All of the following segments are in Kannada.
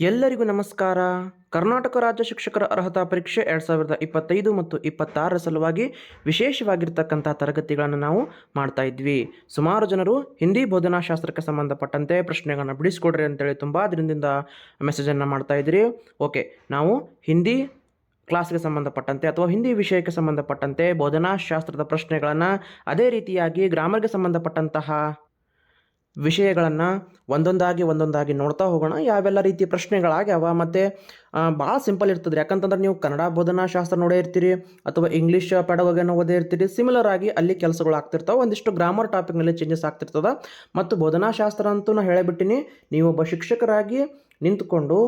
ಎಲ್ಲರಿಗೂ ನಮಸ್ಕಾರ. ಕರ್ನಾಟಕ ರಾಜ್ಯ ಶಿಕ್ಷಕರ ಅರ್ಹತಾ ಪರೀಕ್ಷೆ ಎರಡು ಸಾವಿರದ ಇಪ್ಪತ್ತೈದು ಮತ್ತು ಇಪ್ಪತ್ತಾರರ ಸಲುವಾಗಿ ವಿಶೇಷವಾಗಿರ್ತಕ್ಕಂಥ ತರಗತಿಗಳನ್ನು ನಾವು ಮಾಡ್ತಾ ಇದ್ವಿ. ಸುಮಾರು ಜನರು ಹಿಂದಿ ಬೋಧನಾಶಾಸ್ತ್ರಕ್ಕೆ ಸಂಬಂಧಪಟ್ಟಂತೆ ಪ್ರಶ್ನೆಗಳನ್ನು ಬಿಡಿಸ್ಕೊಡ್ರಿ ಅಂತೇಳಿ ತುಂಬ ದಿನದಿಂದ ಮೆಸೇಜನ್ನು ಮಾಡ್ತಾ ಇದ್ದೀರಿ. ಓಕೆ, ನಾವು ಹಿಂದಿ ಕ್ಲಾಸ್ಗೆ ಸಂಬಂಧಪಟ್ಟಂತೆ ಅಥವಾ ಹಿಂದಿ ವಿಷಯಕ್ಕೆ ಸಂಬಂಧಪಟ್ಟಂತೆ ಬೋಧನಾಶಾಸ್ತ್ರದ ಪ್ರಶ್ನೆಗಳನ್ನು ಅದೇ ರೀತಿಯಾಗಿ ಗ್ರಾಮರ್ಗೆ ಸಂಬಂಧಪಟ್ಟಂತಹ ವಿಷಯಗಳನ್ನು ಒಂದೊಂದಾಗಿ ಒಂದೊಂದಾಗಿ ನೋಡ್ತಾ ಹೋಗೋಣ. ಯಾವೆಲ್ಲ ರೀತಿಯ ಪ್ರಶ್ನೆಗಳಾಗ್ಯಾವ ಮತ್ತು ಭಾಳ ಸಿಂಪಲ್ ಇರ್ತದೆ ಯಾಕಂತಂದ್ರೆ ನೀವು ಕನ್ನಡ ಬೋಧನಾಶಾಸ್ತ್ರ ನೋಡೇ ಇರ್ತೀರಿ, ಅಥವಾ ಇಂಗ್ಲೀಷ್ ಪೆಡಗೋಗನ್ನು ಓದೇ ಇರ್ತೀರಿ ಸಿಮಿಲರ್ ಆಗಿ ಅಲ್ಲಿ ಕೆಲಸಗಳು ಆಗ್ತಿರ್ತಾವೆ. ಒಂದಿಷ್ಟು ಗ್ರಾಮರ್ ಟಾಪಿಕ್ನಲ್ಲಿ ಚೇಂಜಸ್ ಆಗ್ತಿರ್ತದೆ. ಮತ್ತು ಬೋಧನಾಶಾಸ್ತ್ರ ಅಂತೂ ನಾನು ಹೇಳಿಬಿಟ್ಟಿನಿ ನೀವು ಒಬ್ಬ ಶಿಕ್ಷಕರಾಗಿ ನಿಂತುಕೊಂಡು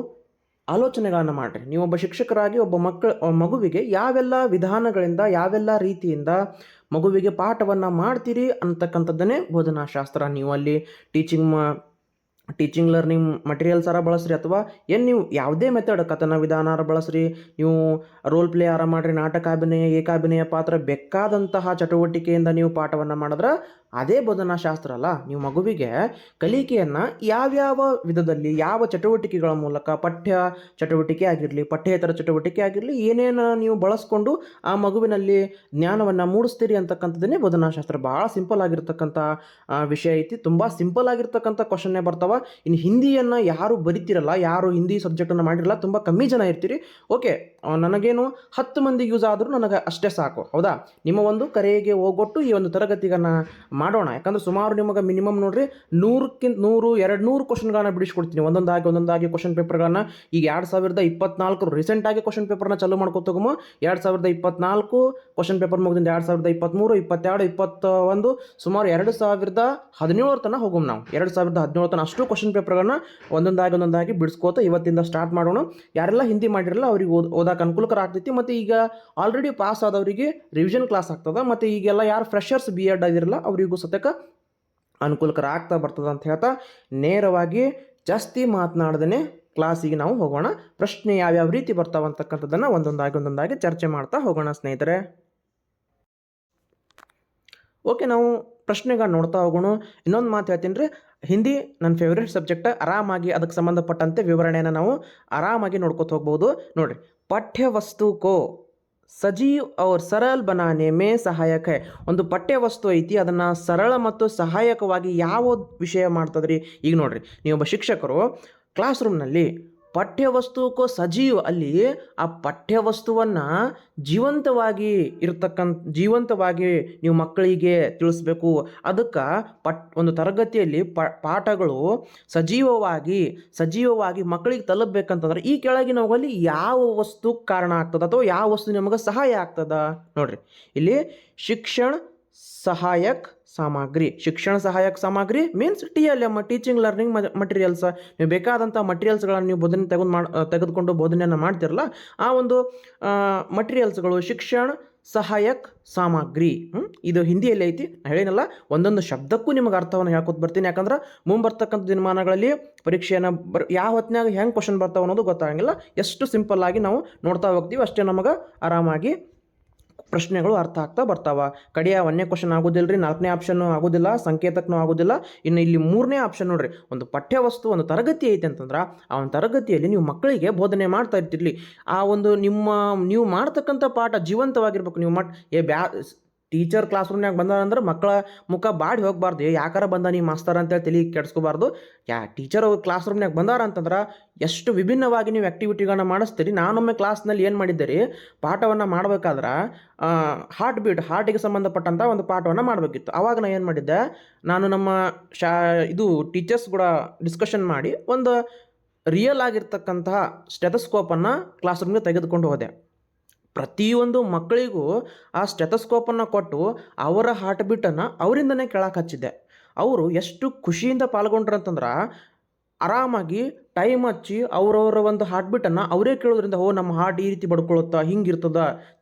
ಆಲೋಚನೆಗಳನ್ನು ಮಾಡಿರಿ. ನೀವು ಒಬ್ಬ ಶಿಕ್ಷಕರಾಗಿ ಒಬ್ಬ ಮಕ್ಕಳ ಮಗುವಿಗೆ ಯಾವೆಲ್ಲ ವಿಧಾನಗಳಿಂದ, ಯಾವೆಲ್ಲ ರೀತಿಯಿಂದ ಮಗುವಿಗೆ ಪಾಠವನ್ನು ಮಾಡ್ತೀರಿ ಅಂತಕ್ಕಂಥದ್ದನ್ನೇ ಬೋಧನಾಶಾಸ್ತ್ರ. ನೀವು ಅಲ್ಲಿ ಟೀಚಿಂಗ್ ಮಾ, ಟೀಚಿಂಗ್ ಲರ್ನಿಂಗ್ ಮಟೀರಿಯಲ್ಸಾರ ಬಳಸ್ರಿ ಅಥವಾ ಏನು ನೀವು ಯಾವುದೇ ಮೆಥಡ್, ಕಥನ ವಿಧಾನಾರ ಬಳಸ್ರಿ, ನೀವು ರೋಲ್ ಪ್ಲೇ ಆರ ಮಾಡಿರಿ, ನಾಟಕ ಅಭಿನಯ, ಏಕಾಭಿನಯ ಪಾತ್ರ ಬೇಕಾದಂತಹ ಚಟುವಟಿಕೆಯಿಂದ ನೀವು ಪಾಠವನ್ನು ಮಾಡಿದ್ರೆ ಅದೇ ಬೋಧನಾ ಶಾಸ್ತ್ರ ಅಲ್ಲ ನೀವು ಮಗುವಿಗೆ ಕಲಿಕೆಯನ್ನು ಯಾವ್ಯಾವ ವಿಧದಲ್ಲಿ, ಯಾವ ಚಟುವಟಿಕೆಗಳ ಮೂಲಕ, ಪಠ್ಯ ಚಟುವಟಿಕೆ ಆಗಿರಲಿ, ಪಠ್ಯೇತರ ಚಟುವಟಿಕೆ ಆಗಿರಲಿ, ಏನೇನು ನೀವು ಬಳಸ್ಕೊಂಡು ಆ ಮಗುವಿನಲ್ಲಿ ಜ್ಞಾನವನ್ನು ಮೂಡಿಸ್ತೀರಿ ಅಂತಕ್ಕಂಥದ್ದನ್ನೇ ಬೋಧನಾಶಾಸ್ತ್ರ. ಭಾಳ ಸಿಂಪಲ್ ಆಗಿರ್ತಕ್ಕಂಥ ವಿಷಯ ಐತಿ. ತುಂಬ ಸಿಂಪಲ್ ಆಗಿರ್ತಕ್ಕಂಥ ಕ್ವಶನ್ನೇ ಬರ್ತಾವ. ಇನ್ನು ಹಿಂದಿಯನ್ನು ಯಾರು ಬರಿತಿರಲ್ಲ, ಯಾರು ಹಿಂದಿ ಸಬ್ಜೆಕ್ಟನ್ನು ಮಾಡಿರಲ್ಲ, ತುಂಬ ಕಮ್ಮಿ ಜನ ಇರ್ತೀರಿ. ಓಕೆ ನನಗೇನು ಹತ್ತು ಮಂದಿ ಯೂಸ್ ಆದರೂ ನನಗೆ ಅಷ್ಟೇ ಸಾಕು. ಹೌದಾ? ನಿಮ್ಮ ಒಂದು ಕರೆಗೆ ಹೋಗೊಟ್ಟು ಈ ಒಂದು ತರಗತಿಗನ್ನು ಮಾಡೋಣ. ಯಾಕಂದ್ರೆ ಸುಮಾರು ನಿಮಗೆ ಮಿನಿಮಮ್ ನೋಡ್ರಿ ನೂರಕ್ಕಿಂತ ನೂರು, ಎರಡು ನೂರು ಕ್ವಶನ್ಗಳನ್ನ ಬಿಡಿಸ್ಕೊಡ್ತೀನಿ. ಒಂದೊಂದಾಗಿ ಒಂದೊಂದಾಗಿ ಕ್ವಶನ್ ಪೇಪರ್ಗಳನ್ನ ಈಗ ಎರಡು ಸಾವಿರದ ಇಪ್ಪತ್ನಾಲ್ಕು ರೀಸೆಂಟಾಗಿ ಕ್ವಶನ್ ಪೇಪರ್ನ ಚಾಲು ಮಾಡ್ಕೊತೋಗಮ ಎರಡು ಸಾವಿರದ ಇಪ್ಪತ್ನಾಲ್ಕು ಕ್ವಶನ್ ಪೇಪರ್ ಮುಗಿದಿಂದ ಎರಡು ಸಾವಿರದ ಇಪ್ಪತ್ತ್ಮೂರು ಇಪ್ಪತ್ತೆರಡು ಇಪ್ಪತ್ತ ಒಂದು ಸುಮಾರು ಎರಡು ಸಾವಿರದ ಹದಿನೇಳು ತನಕ ಹೋಗೋಣ ನಾವು. ಎರಡು ಸಾವಿರದ ಹದಿನೇಳು ತನಕ ಅಷ್ಟು ಕ್ವಶನ್ ಪೇಪರ್ಗಳನ್ನ ಒಂದೊಂದಾಗಿ ಒಂದೊಂದಾಗಿ ಬಿಡಿಸ್ಕೋತ ಇವತ್ತಿಂದ ಸ್ಟಾರ್ಟ್ ಮಾಡೋಣ. ಯಾರೆಲ್ಲ ಹಿಂದಿ ಮಾಡಿರಲ್ಲ ಅವ್ರಿಗೆ ಓದ್ ಓದಕ್ಕೆ ಅನುಕೂಲಕರ ಆಗ್ತೈತಿ. ಮತ್ತು ಈಗ ಆಲ್ರೆಡಿ ಪಾಸ್ ಆದವರಿಗೆ ರಿವಿಷನ್ ಕ್ಲಾಸ್ ಆಗ್ತದೆ. ಮತ್ತು ಈಗೆಲ್ಲ ಯಾರು ಫ್ರೆಷರ್ಸ್ ಬಿ ಎಡ್ ಆಗಿರಲ್ಲ, ಅವರಿಗೂ ಸತ್ಯಕ್ಕೆ ಅನುಕೂಲಕರ ಆಗ್ತಾ ಬರ್ತದೆ ಅಂತ ಹೇಳ್ತಾ ನೇರವಾಗಿ ಜಾಸ್ತಿ ಮಾತನಾಡ್ದೇ ಕ್ಲಾಸಿಗೆ ನಾವು ಹೋಗೋಣ. ಪ್ರಶ್ನೆ ಯಾವ್ಯಾವ ರೀತಿ ಬರ್ತಾವ ಅಂತಕ್ಕಂಥದ್ದನ್ನು ಒಂದೊಂದಾಗಿ ಒಂದೊಂದಾಗಿ ಚರ್ಚೆ ಮಾಡ್ತಾ ಹೋಗೋಣ ಸ್ನೇಹಿತರೆ. ಓಕೆ ನಾವು ಪ್ರಶ್ನೆಗಳು ನೋಡ್ತಾ ಹೋಗೋಣ. ಇನ್ನೊಂದು ಮಾತು ಹೇಳ್ತೀನಿ ರೀ. ಹಿಂದಿ ನನ್ನ ಫೇವ್ರೇಟ್ ಸಬ್ಜೆಕ್ಟ್ ಆರಾಮಾಗಿ ಅದಕ್ಕೆ ಸಂಬಂಧಪಟ್ಟಂತೆ ವಿವರಣೆಯನ್ನು ನಾವು ಆರಾಮಾಗಿ ನೋಡ್ಕೊತ ಹೋಗ್ಬೋದು. ನೋಡಿರಿ ಪಠ್ಯ ವಸ್ತು ಕೋ ಸಜೀವ್ ಅವ್ರ ಸರಳ ಬನಾನೆ ಮೇ ಸಹಾಯಕ. ಒಂದು ಪಠ್ಯ ವಸ್ತು ಐತಿ, ಅದನ್ನು ಸರಳ ಮತ್ತು ಸಹಾಯಕವಾಗಿ ಯಾವ ವಿಷಯ ಮಾಡ್ತದ್ರಿ ಈಗ ನೋಡ್ರಿ, ನೀವೊಬ್ಬ ಶಿಕ್ಷಕರು ಕ್ಲಾಸ್ ರೂಮ್ನಲ್ಲಿ ಪಠ್ಯವಸ್ತುಕ್ಕೋ ಸಜೀವ್ ಅಲ್ಲಿ ಆ ಪಠ್ಯವಸ್ತುವನ್ನು ಜೀವಂತವಾಗಿ ಇರ್ತಕ್ಕಂಥ, ಜೀವಂತವಾಗಿ ನೀವು ಮಕ್ಕಳಿಗೆ ತಿಳಿಸ್ಬೇಕು. ಅದಕ್ಕೆ ಪಟ್ ಒಂದು ತರಗತಿಯಲ್ಲಿ ಪ, ಪಾಠಗಳು ಸಜೀವವಾಗಿ ಸಜೀವವಾಗಿ ಮಕ್ಕಳಿಗೆ ತಲುಪಬೇಕಂತಂದ್ರೆ ಈ ಕೆಳಗಿನವುಗಳಲ್ಲಿ ಯಾವ ವಸ್ತು ಕಾರಣ ಆಗ್ತದೆ ಅಥವಾ ಯಾವ ವಸ್ತು ನಿಮಗೆ ಸಹಾಯ ಆಗ್ತದ? ನೋಡ್ರಿ, ಇಲ್ಲಿ ಶಿಕ್ಷಣ ಸಹಾಯಕ್ ಸಾಮಗ್ರಿ, ಶಿಕ್ಷಣ ಸಹಾಯಕ ಸಾಮಗ್ರಿ means T L M teaching learning materials ನೀವು ಬೇಕಾದಂಥ ಮಟೀರಿಯಲ್ಸ್ಗಳನ್ನು ನೀವು ಬೋಧನೆ ತೆಗೆದು ಮಾಡಿ ತೆಗೆದುಕೊಂಡು ಬೋಧನೆಯನ್ನು ಮಾಡ್ತಿರಲ್ಲ, ಆ ಒಂದು ಮಟೀರಿಯಲ್ಸ್ಗಳು ಶಿಕ್ಷಣ ಸಹಾಯಕ್ ಸಾಮಗ್ರಿ? ಇದು ಹಿಂದಿಯಲ್ಲಿ ಐತಿ. ಹೇಳಿನಲ್ಲ, ಒಂದೊಂದು ಶಬ್ದಕ್ಕೂ ನಿಮಗೆ ಅರ್ಥವನ್ನು ಹೇಳ್ಕೊತ ಬರ್ತೀನಿ. ಯಾಕಂದ್ರೆ ಮುಂಬರ್ತಕ್ಕಂಥ ದಿನಮಾನಗಳಲ್ಲಿ ಪರೀಕ್ಷೆಯನ್ನು ಬರ್, ಯಾವ ಹೊತ್ತಿನಾಗ ಹೆಂಗೆ ಕ್ವಶನ್ ಬರ್ತಾವೆ ಅನ್ನೋದು ಗೊತ್ತಾಗಂಗಿಲ್ಲ. ಎಷ್ಟು ಸಿಂಪಲ್ ಆಗಿ ನಾವು ನೋಡ್ತಾ ಹೋಗ್ತೀವಿ. ಅಷ್ಟೇ ನಮಗೆ ಆರಾಮಾಗಿ ಪ್ರಶ್ನೆಗಳು ಅರ್ಥ ಆಗ್ತಾ ಬರ್ತಾವ. ಕಡೆಯ ಒಂದನೇ ಕ್ವಶನ್ ಆಗೋದಿಲ್ಲ ರೀ ನಾಲ್ಕನೇ ಆಪ್ಷನ್ ಆಗೋದಿಲ್ಲ, ಸಂಕೇತಕ್ಕೂ ಆಗೋದಿಲ್ಲ. ಇನ್ನು ಇಲ್ಲಿ ಮೂರನೇ ಆಪ್ಷನ್ ನೋಡ್ರಿ, ಒಂದು ಪಠ್ಯ ವಸ್ತು ಒಂದು ತರಗತಿ ಐತೆ ಅಂತಂದ್ರೆ, ಆ ಒಂದು ತರಗತಿಯಲ್ಲಿ ನೀವು ಮಕ್ಕಳಿಗೆ ಬೋಧನೆ ಮಾಡ್ತಾ ಇರ್ತಿರ್ಲಿ. ಆ ಒಂದು ನಿಮ್ಮ, ನೀವು ಮಾಡ್ತಕ್ಕಂಥ ಪಾಠ ಜೀವಂತವಾಗಿರ್ಬೇಕು. ನೀವು ಮಟ್, ಏ ಬ್ಯಾ ಟೀಚರ್ ಕ್ಲಾಸ್ ರೂಮ್ನಾಗ ಬಂದಾರಂದ್ರೆ ಮಕ್ಕಳ ಮುಖ ಬಾಡಿ ಹೋಗಬಾರ್ದು. ಯಾಕಾರ ಬಂದ ನೀವು ಮಾಸ್ತರ್ ಅಂತೇಳಿ ತಲೆ ಕೆಡಿಸ್ಕೋಬಾರ್ದು? ಯಾ, ಟೀಚರ್ ಕ್ಲಾಸ್ ರೂಮ್ನಾಗ ಬಂದಾರ ಅಂತಂದ್ರೆ ಎಷ್ಟು ವಿಭಿನ್ನವಾಗಿ ನೀವು ಆ್ಯಕ್ಟಿವಿಟಿಗಳನ್ನ ಮಾಡಿಸ್ತೀರಿ. ನಾನೊಮ್ಮೆ ಕ್ಲಾಸ್ನಲ್ಲಿ ಏನು ಮಾಡಿದ್ದೆ ರೀ ಪಾಠವನ್ನು ಮಾಡ್ಬೇಕಾದ್ರೆ ಹಾರ್ಟ್ ಬೀಟ್ ಹಾರ್ಟಿಗೆ ಸಂಬಂಧಪಟ್ಟಂಥ ಒಂದು ಪಾಠವನ್ನು ಮಾಡಬೇಕಿತ್ತು. ಆವಾಗ ನಾನು ಏನು ಮಾಡಿದ್ದೆ, ನಾನು ನಮ್ಮ ಶಾ, ಇದು ಟೀಚರ್ಸ್ ಕೂಡ ಡಿಸ್ಕಷನ್ ಮಾಡಿ ಒಂದು ರಿಯಲ್ ಆಗಿರ್ತಕ್ಕಂತಹ ಸ್ಟೆಥಸ್ಕೋಪನ್ನು ಕ್ಲಾಸ್ ರೂಮ್ಗೆ ತೆಗೆದುಕೊಂಡು ಹೋದೆ. ಪ್ರತಿಯೊಂದು ಮಕ್ಕಳಿಗೂ ಆ ಸ್ಟೆಥಸ್ಕೋಪನ್ನು ಕೊಟ್ಟು ಅವರ ಹಾರ್ಟ್ ಬೀಟನ್ನು ಅವರಿಂದನೇ ಕೇಳಕ್ಕೆ ಹಚ್ಚಿದ್ದೆ. ಅವರು ಎಷ್ಟು ಖುಷಿಯಿಂದ ಪಾಲ್ಗೊಂಡ್ರು ಅಂತಂದ್ರೆ ಆರಾಮಾಗಿ ಟೈಮ್ ಹಚ್ಚಿ ಅವರವರ ಒಂದು ಹಾರ್ಟ್ ಬೀಟನ್ನು ಅವರೇ ಕೇಳೋದ್ರಿಂದ, ಓ, ನಮ್ಮ ಹಾರ್ಟ್ ಈ ರೀತಿ ಬಡ್ಕೊಳುತ್ತಾ ಹಿಂಗಿರ್ತದ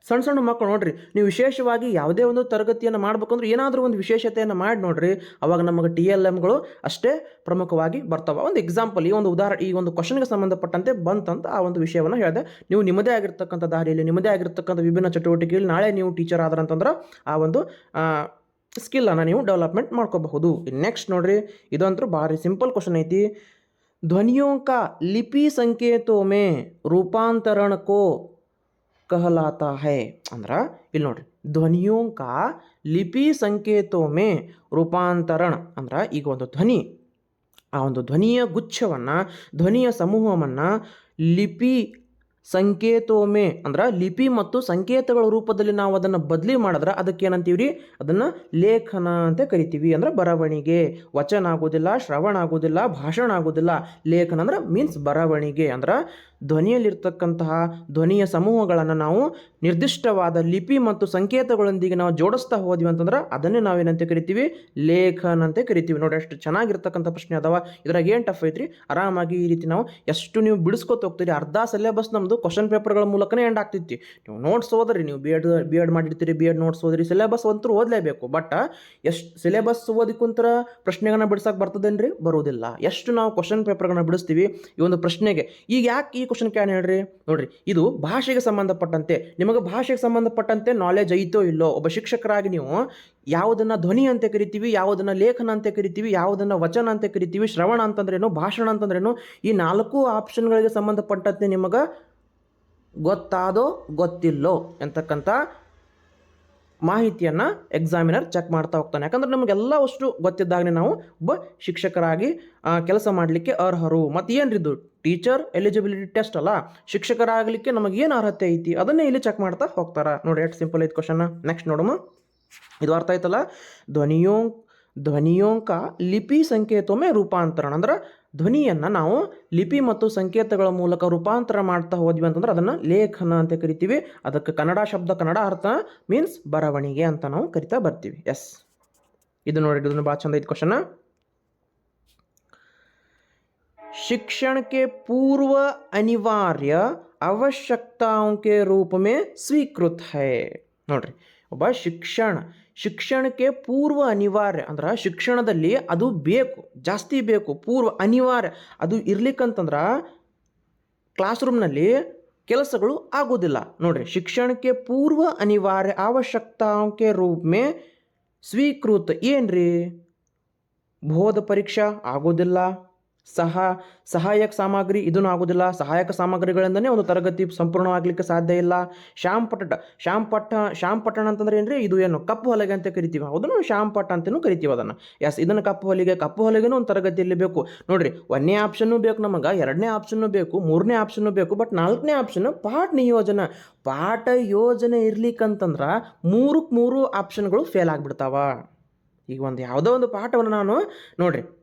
ಸಣ್ಣ ಸಣ್ಣ ಮಕ್ಕಳು ನೋಡ್ರಿ, ನೀವು ವಿಶೇಷವಾಗಿ ಯಾವುದೇ ಒಂದು ತರಗತಿಯನ್ನು ಮಾಡ್ಬೇಕಂದ್ರೆ ಏನಾದರೂ ಒಂದು ವಿಶೇಷತೆಯನ್ನು ಮಾಡಿ ನೋಡ್ರಿ, ಅವಾಗ ನಮಗೆ ಟಿ ಎಲ್ ಎಮ್ಗಳು ಅಷ್ಟೇ ಪ್ರಮುಖವಾಗಿ ಬರ್ತವೆ. ಒಂದು ಎಕ್ಸಾಂಪಲ್ ಈ ಒಂದು ಉದಾಹರಣೆ ಈ ಒಂದು ಕ್ವಶನ್ಗೆ ಸಂಬಂಧಪಟ್ಟಂತೆ ಬಂತಂತ ಆ ಒಂದು ವಿಷಯವನ್ನು ಹೇಳಿದೆ. ನೀವು ನಿಮ್ಮದೇ ಆಗಿರ್ತಕ್ಕಂಥ ದಾರಿಯಲ್ಲಿ, ನಿಮ್ಮದೇ ಆಗಿರ್ತಕ್ಕಂಥ ವಿಭಿನ್ನ ಚಟುವಟಿಕೆಯಲ್ಲಿ ನಾಳೆ ನೀವು ಟೀಚರ್ ಆದ್ರಂತಂದ್ರೆ ಆ ಒಂದು ಸ್ಕಿಲ್ ಅನ್ನು ನೀವು ಡೆವಲಪ್ಮೆಂಟ್ ಮಾಡ್ಕೋಬಹುದು. ನೆಕ್ಸ್ಟ್ ನೋಡ್ರಿ ಇದಂತೂ ಭಾರಿ ಸಿಂಪಲ್ ಕ್ವಶನ್ ಐತಿ. ध्वनियों का लिपि संकेतों में रूपांतरण को कहलाता है ಅಂದ್ರೆ ಇಲ್ಲಿ ನೋಡ್ರಿ ಧ್ವನಿಯೋ ಕಾ ಲಿಪಿ ಸಂಕೇತೋಮೆ ರೂಪಾಂತರಣ ಅಂದ್ರೆ ಈಗ ಒಂದು ಧ್ವನಿ ಆ ಒಂದು ಧ್ವನಿಯ ಗುಚ್ಛವನ್ನು ಧ್ವನಿಯ ಸಮೂಹವನ್ನು ಲಿಪಿ ಸಂಕೇತೋಮೆ ಅಂದ್ರೆ ಲಿಪಿ ಮತ್ತು ಸಂಕೇತಗಳ ರೂಪದಲ್ಲಿ ನಾವು ಅದನ್ನು ಬದಲಿ ಮಾಡಿದ್ರೆ ಅದಕ್ಕೆ ಏನಂತೀವಿ ರೀ ಅದನ್ನು ಲೇಖನ ಅಂತ ಕರಿತೀವಿ ಅಂದ್ರೆ ಬರವಣಿಗೆ. ವಚನ ಆಗೋದಿಲ್ಲ, ಶ್ರವಣ ಆಗೋದಿಲ್ಲ, ಭಾಷಣ ಆಗೋದಿಲ್ಲ. ಲೇಖನ ಅಂದ್ರೆ ಮೀನ್ಸ್ ಬರವಣಿಗೆ ಅಂದ್ರೆ ಧ್ವನಿಯಲ್ಲಿರ್ತಕ್ಕಂತಹ ಧ್ವನಿಯ ಸಮೂಹಗಳನ್ನು ನಾವು ನಿರ್ದಿಷ್ಟವಾದ ಲಿಪಿ ಮತ್ತು ಸಂಕೇತಗಳೊಂದಿಗೆ ನಾವು ಜೋಡಿಸ್ತಾ ಹೋದ್ವಿ ಅಂತಂದ್ರೆ ಅದನ್ನೇ ನಾವೇನಂತೆ ಕರಿತೀವಿ? ಲೇಖನ ಅಂತ ಕರಿತೀವಿ. ನೋಡಿ ಅಷ್ಟು ಚೆನ್ನಾಗಿರ್ತಕ್ಕಂಥ ಪ್ರಶ್ನೆ ಅದಾವ. ಇದ್ರಾಗ ಏನು ಟಫ್ ಐತ್ರಿ? ಆರಾಮಾಗಿ ಈ ರೀತಿ ನಾವು ಎಷ್ಟು ನೀವು ಬಿಡಿಸ್ಕೊತ ಹೋಗ್ತೀರಿ? ಅರ್ಧ ಸಿಲೆಬಸ್ ನಮ್ಮದು ಕ್ವಶನ್ ಪೇಪರ್ಗಳ ಮೂಲಕನೇ ಎಂಡ್ ಆಗ್ತೈತಿ ನೀವು ನೋಟ್ಸ್ ಓದ್ರಿ. ನೀವು ಬಿ ಎಡ್ ಬಿ ಎಡ್ ಮಾಡಿರ್ತೀರಿ ಬಿ ಎಡ್ ನೋಟ್ಸ್ ಓದ್ರಿ. ಸಿಲೆಬಸ್ ಅಂತೂ ಓದಲೇಬೇಕು. ಬಟ್ ಎಷ್ಟು ಸಿಲೆಬಸ್ ಓದಿಕುಂತರ ಪ್ರಶ್ನೆಗಳನ್ನ ಬಿಡ್ಸಕ್ಕೆ ಬರ್ತದೇನ್ರಿ? ಬರೋದಿಲ್ಲ ಎಷ್ಟು ನಾವು ಕ್ವಶನ್ ಪೇಪರ್ಗಳನ್ನ ಬಿಡಿಸ್ತೀವಿ? ಈ ಒಂದು ಪ್ರಶ್ನೆಗೆ. ಈಗ ಯಾಕೆ ಈ ಕ್ವಶನ್ ಕ್ಯಾನ್ ಹೇಳ್ರಿ? ನೋಡ್ರಿ, ಇದು ಭಾಷೆಗೆ ಸಂಬಂಧಪಟ್ಟಂತೆ, ನಿಮಗೆ ಭಾಷೆಗೆ ಸಂಬಂಧಪಟ್ಟಂತೆ ನಾಲೆಜ್ ಐತೋ ಇಲ್ಲೋ, ಒಬ್ಬ ಶಿಕ್ಷಕರಾಗಿ ನೀವು ಯಾವುದನ್ನು ಧ್ವನಿ ಅಂತ ಕರಿತೀವಿ, ಯಾವುದನ್ನ ಲೇಖನ ಅಂತ ಕರಿತೀವಿ, ಯಾವುದನ್ನು ವಚನ ಅಂತ ಕರಿತೀವಿ, ಶ್ರವಣ ಅಂತಂದ್ರೇನು, ಭಾಷಣ ಅಂತಂದ್ರೇನು, ಈ ನಾಲ್ಕು ಆಪ್ಷನ್ಗಳಿಗೆ ಸಂಬಂಧಪಟ್ಟಂತೆ ನಿಮಗೆ ಗೊತ್ತಾದೋ ಗೊತ್ತಿಲ್ಲೋ ಅಂತಕ್ಕಂಥ ಮಾಹಿತಿಯನ್ನು ಎಕ್ಸಾಮಿನರ್ ಚೆಕ್ ಮಾಡ್ತಾ ಹೋಗ್ತಾನೆ. ಯಾಕಂದ್ರೆ ನಮಗೆಲ್ಲ ಅಷ್ಟು ಗೊತ್ತಿದ್ದಾಗಲೇ ನಾವು ಒಬ್ಬ ಶಿಕ್ಷಕರಾಗಿ ಕೆಲಸ ಮಾಡಲಿಕ್ಕೆ ಅರ್ಹರು. ಮತ್ತು ಏನ್ರಿದ್ದು ಟೀಚರ್ ಎಲಿಜಿಬಿಲಿಟಿ ಟೆಸ್ಟ್ ಅಲ್ಲ? ಶಿಕ್ಷಕರಾಗಲಿಕ್ಕೆ ನಮಗೆ ಏನು ಅರ್ಹತೆ ಐತಿ? ಅದನ್ನೇ ಇಲ್ಲಿ ಚೆಕ್ ಮಾಡ್ತಾ ಹೋಗ್ತಾರೆ. ನೋಡಿ, ಎಷ್ಟು ಸಿಂಪಲ್ ಐತೆ ಕ್ವಶನ್ ನೆಕ್ಸ್ಟ್ ನೋಡಮ್ಮ. ಇದು ಅರ್ಥ ಆಯ್ತಲ್ಲ? ಧ್ವನಿಯೋ ಧ್ವನಿಯೋಂಕ ಲಿಪಿ ಸಂಕೇತೊಮ್ಮೆ ರೂಪಾಂತರಣ. ಅಂದ್ರೆ ಧ್ವನಿಯನ್ನು ನಾವು ಲಿಪಿ ಮತ್ತು ಸಂಕೇತಗಳ ಮೂಲಕ ರೂಪಾಂತರ ಮಾಡ್ತಾ ಹೋದ್ವಿ ಅಂತಂದ್ರೆ ಅದನ್ನು ಲೇಖನ ಅಂತ ಕರಿತೀವಿ ಅದಕ್ಕೆ ಕನ್ನಡ ಶಬ್ದ ಕನ್ನಡ ಅರ್ಥ ಮೀನ್ಸ್ ಬರವಣಿಗೆ ಅಂತ ನಾವು ಕರಿತಾ ಬರ್ತೀವಿ ಎಸ್ ಇದು ನೋಡಿ ಇದನ್ನು ಭಾಳ ಚಂದ ಐತೆ ಕ್ವಶನ್ शिक्षण के पूर्व अनिवार्य आवश्यकताओं के रूप में स्वीकृत है ನೋಡ್ರಿ ಒಬ್ಬ ಶಿಕ್ಷಣ ಶಿಕ್ಷಣಕ್ಕೆ ಪೂರ್ವ ಅನಿವಾರ್ಯ ಅಂದ್ರೆ ಶಿಕ್ಷಣದಲ್ಲಿ ಅದು ಬೇಕು, ಜಾಸ್ತಿ ಬೇಕು, ಪೂರ್ವ ಅನಿವಾರ್ಯ. ಅದು ಇರ್ಲಿಕ್ಕಂತಂದ್ರೆ ಕ್ಲಾಸ್ ರೂಮ್ನಲ್ಲಿ ಕೆಲಸಗಳು ಆಗೋದಿಲ್ಲ. ನೋಡ್ರಿ, ಶಿಕ್ಷಣಕ್ಕೆ ಪೂರ್ವ ಅನಿವಾರ್ಯ ಅವಶ್ಯಕತಾಂಕೆ ರೂಪ್ ಮೇ ಸ್ವೀಕೃತ ಏನ್ರಿ? ಬೋಧ ಪರೀಕ್ಷಾ ಆಗೋದಿಲ್ಲ. ಸಹ, ಸಹಾಯಕ ಸಾಮಗ್ರಿ ಇದನ್ನು ಆಗೋದಿಲ್ಲ ಸಹಾಯಕ ಸಾಮಗ್ರಿಗಳಿಂದನೇ ಒಂದು ತರಗತಿ ಸಂಪೂರ್ಣವಾಗಲಿಕ್ಕೆ ಸಾಧ್ಯ ಇಲ್ಲ. ಶ್ಯಾಮ್ ಪಟ್ಟ ಶ್ಯಾಮ್ ಪಟ್ಟ ಶ್ಯಾಮ್ ಪಟ್ಟಣ ಅಂತಂದ್ರೆ ಏನ್ರಿ? ಇದು ಏನು? ಕಪ್ಪು ಹೊಲಿಗೆ ಅಂತ ಕರಿತೀವಿ. ಅದನ್ನು ಶ್ಯಾಮ್ ಪಟ್ಟ ಅಂತಲೂ ಕರಿತೀವಿ ಅದನ್ನು. ಎಸ್ ಇದನ್ನು ಕಪ್ಪು ಹೊಲಿಗೆ, ಕಪ್ಪು ಹೊಲಿಗೆನೂ ಒಂದು ತರಗತಿಯಲ್ಲಿ ಬೇಕು. ನೋಡ್ರಿ, ಒಂದನೇ ಆಪ್ಷನ್ನು ಬೇಕು ನಮಗೆ, ಎರಡನೇ ಆಪ್ಷನ್ನು ಬೇಕು, ಮೂರನೇ ಆಪ್ಷನ್ನು ಬೇಕು ಬಟ್ ನಾಲ್ಕನೇ ಆಪ್ಷನ್ ಪಾಠ ನಿಯೋಜನೆ. ಪಾಠ ಯೋಜನೆ ಇರ್ಲಿಕ್ಕಂತಂದ್ರೆ ಮೂರಕ್ಕೆ ಮೂರು ಆಪ್ಷನ್ಗಳು ಫೇಲ್ ಆಗಿಬಿಡ್ತಾವ. ಈಗ ಒಂದು ಯಾವುದೋ ಒಂದು ಪಾಠವನ್ನು ನಾನು ನೋಡ್ರಿ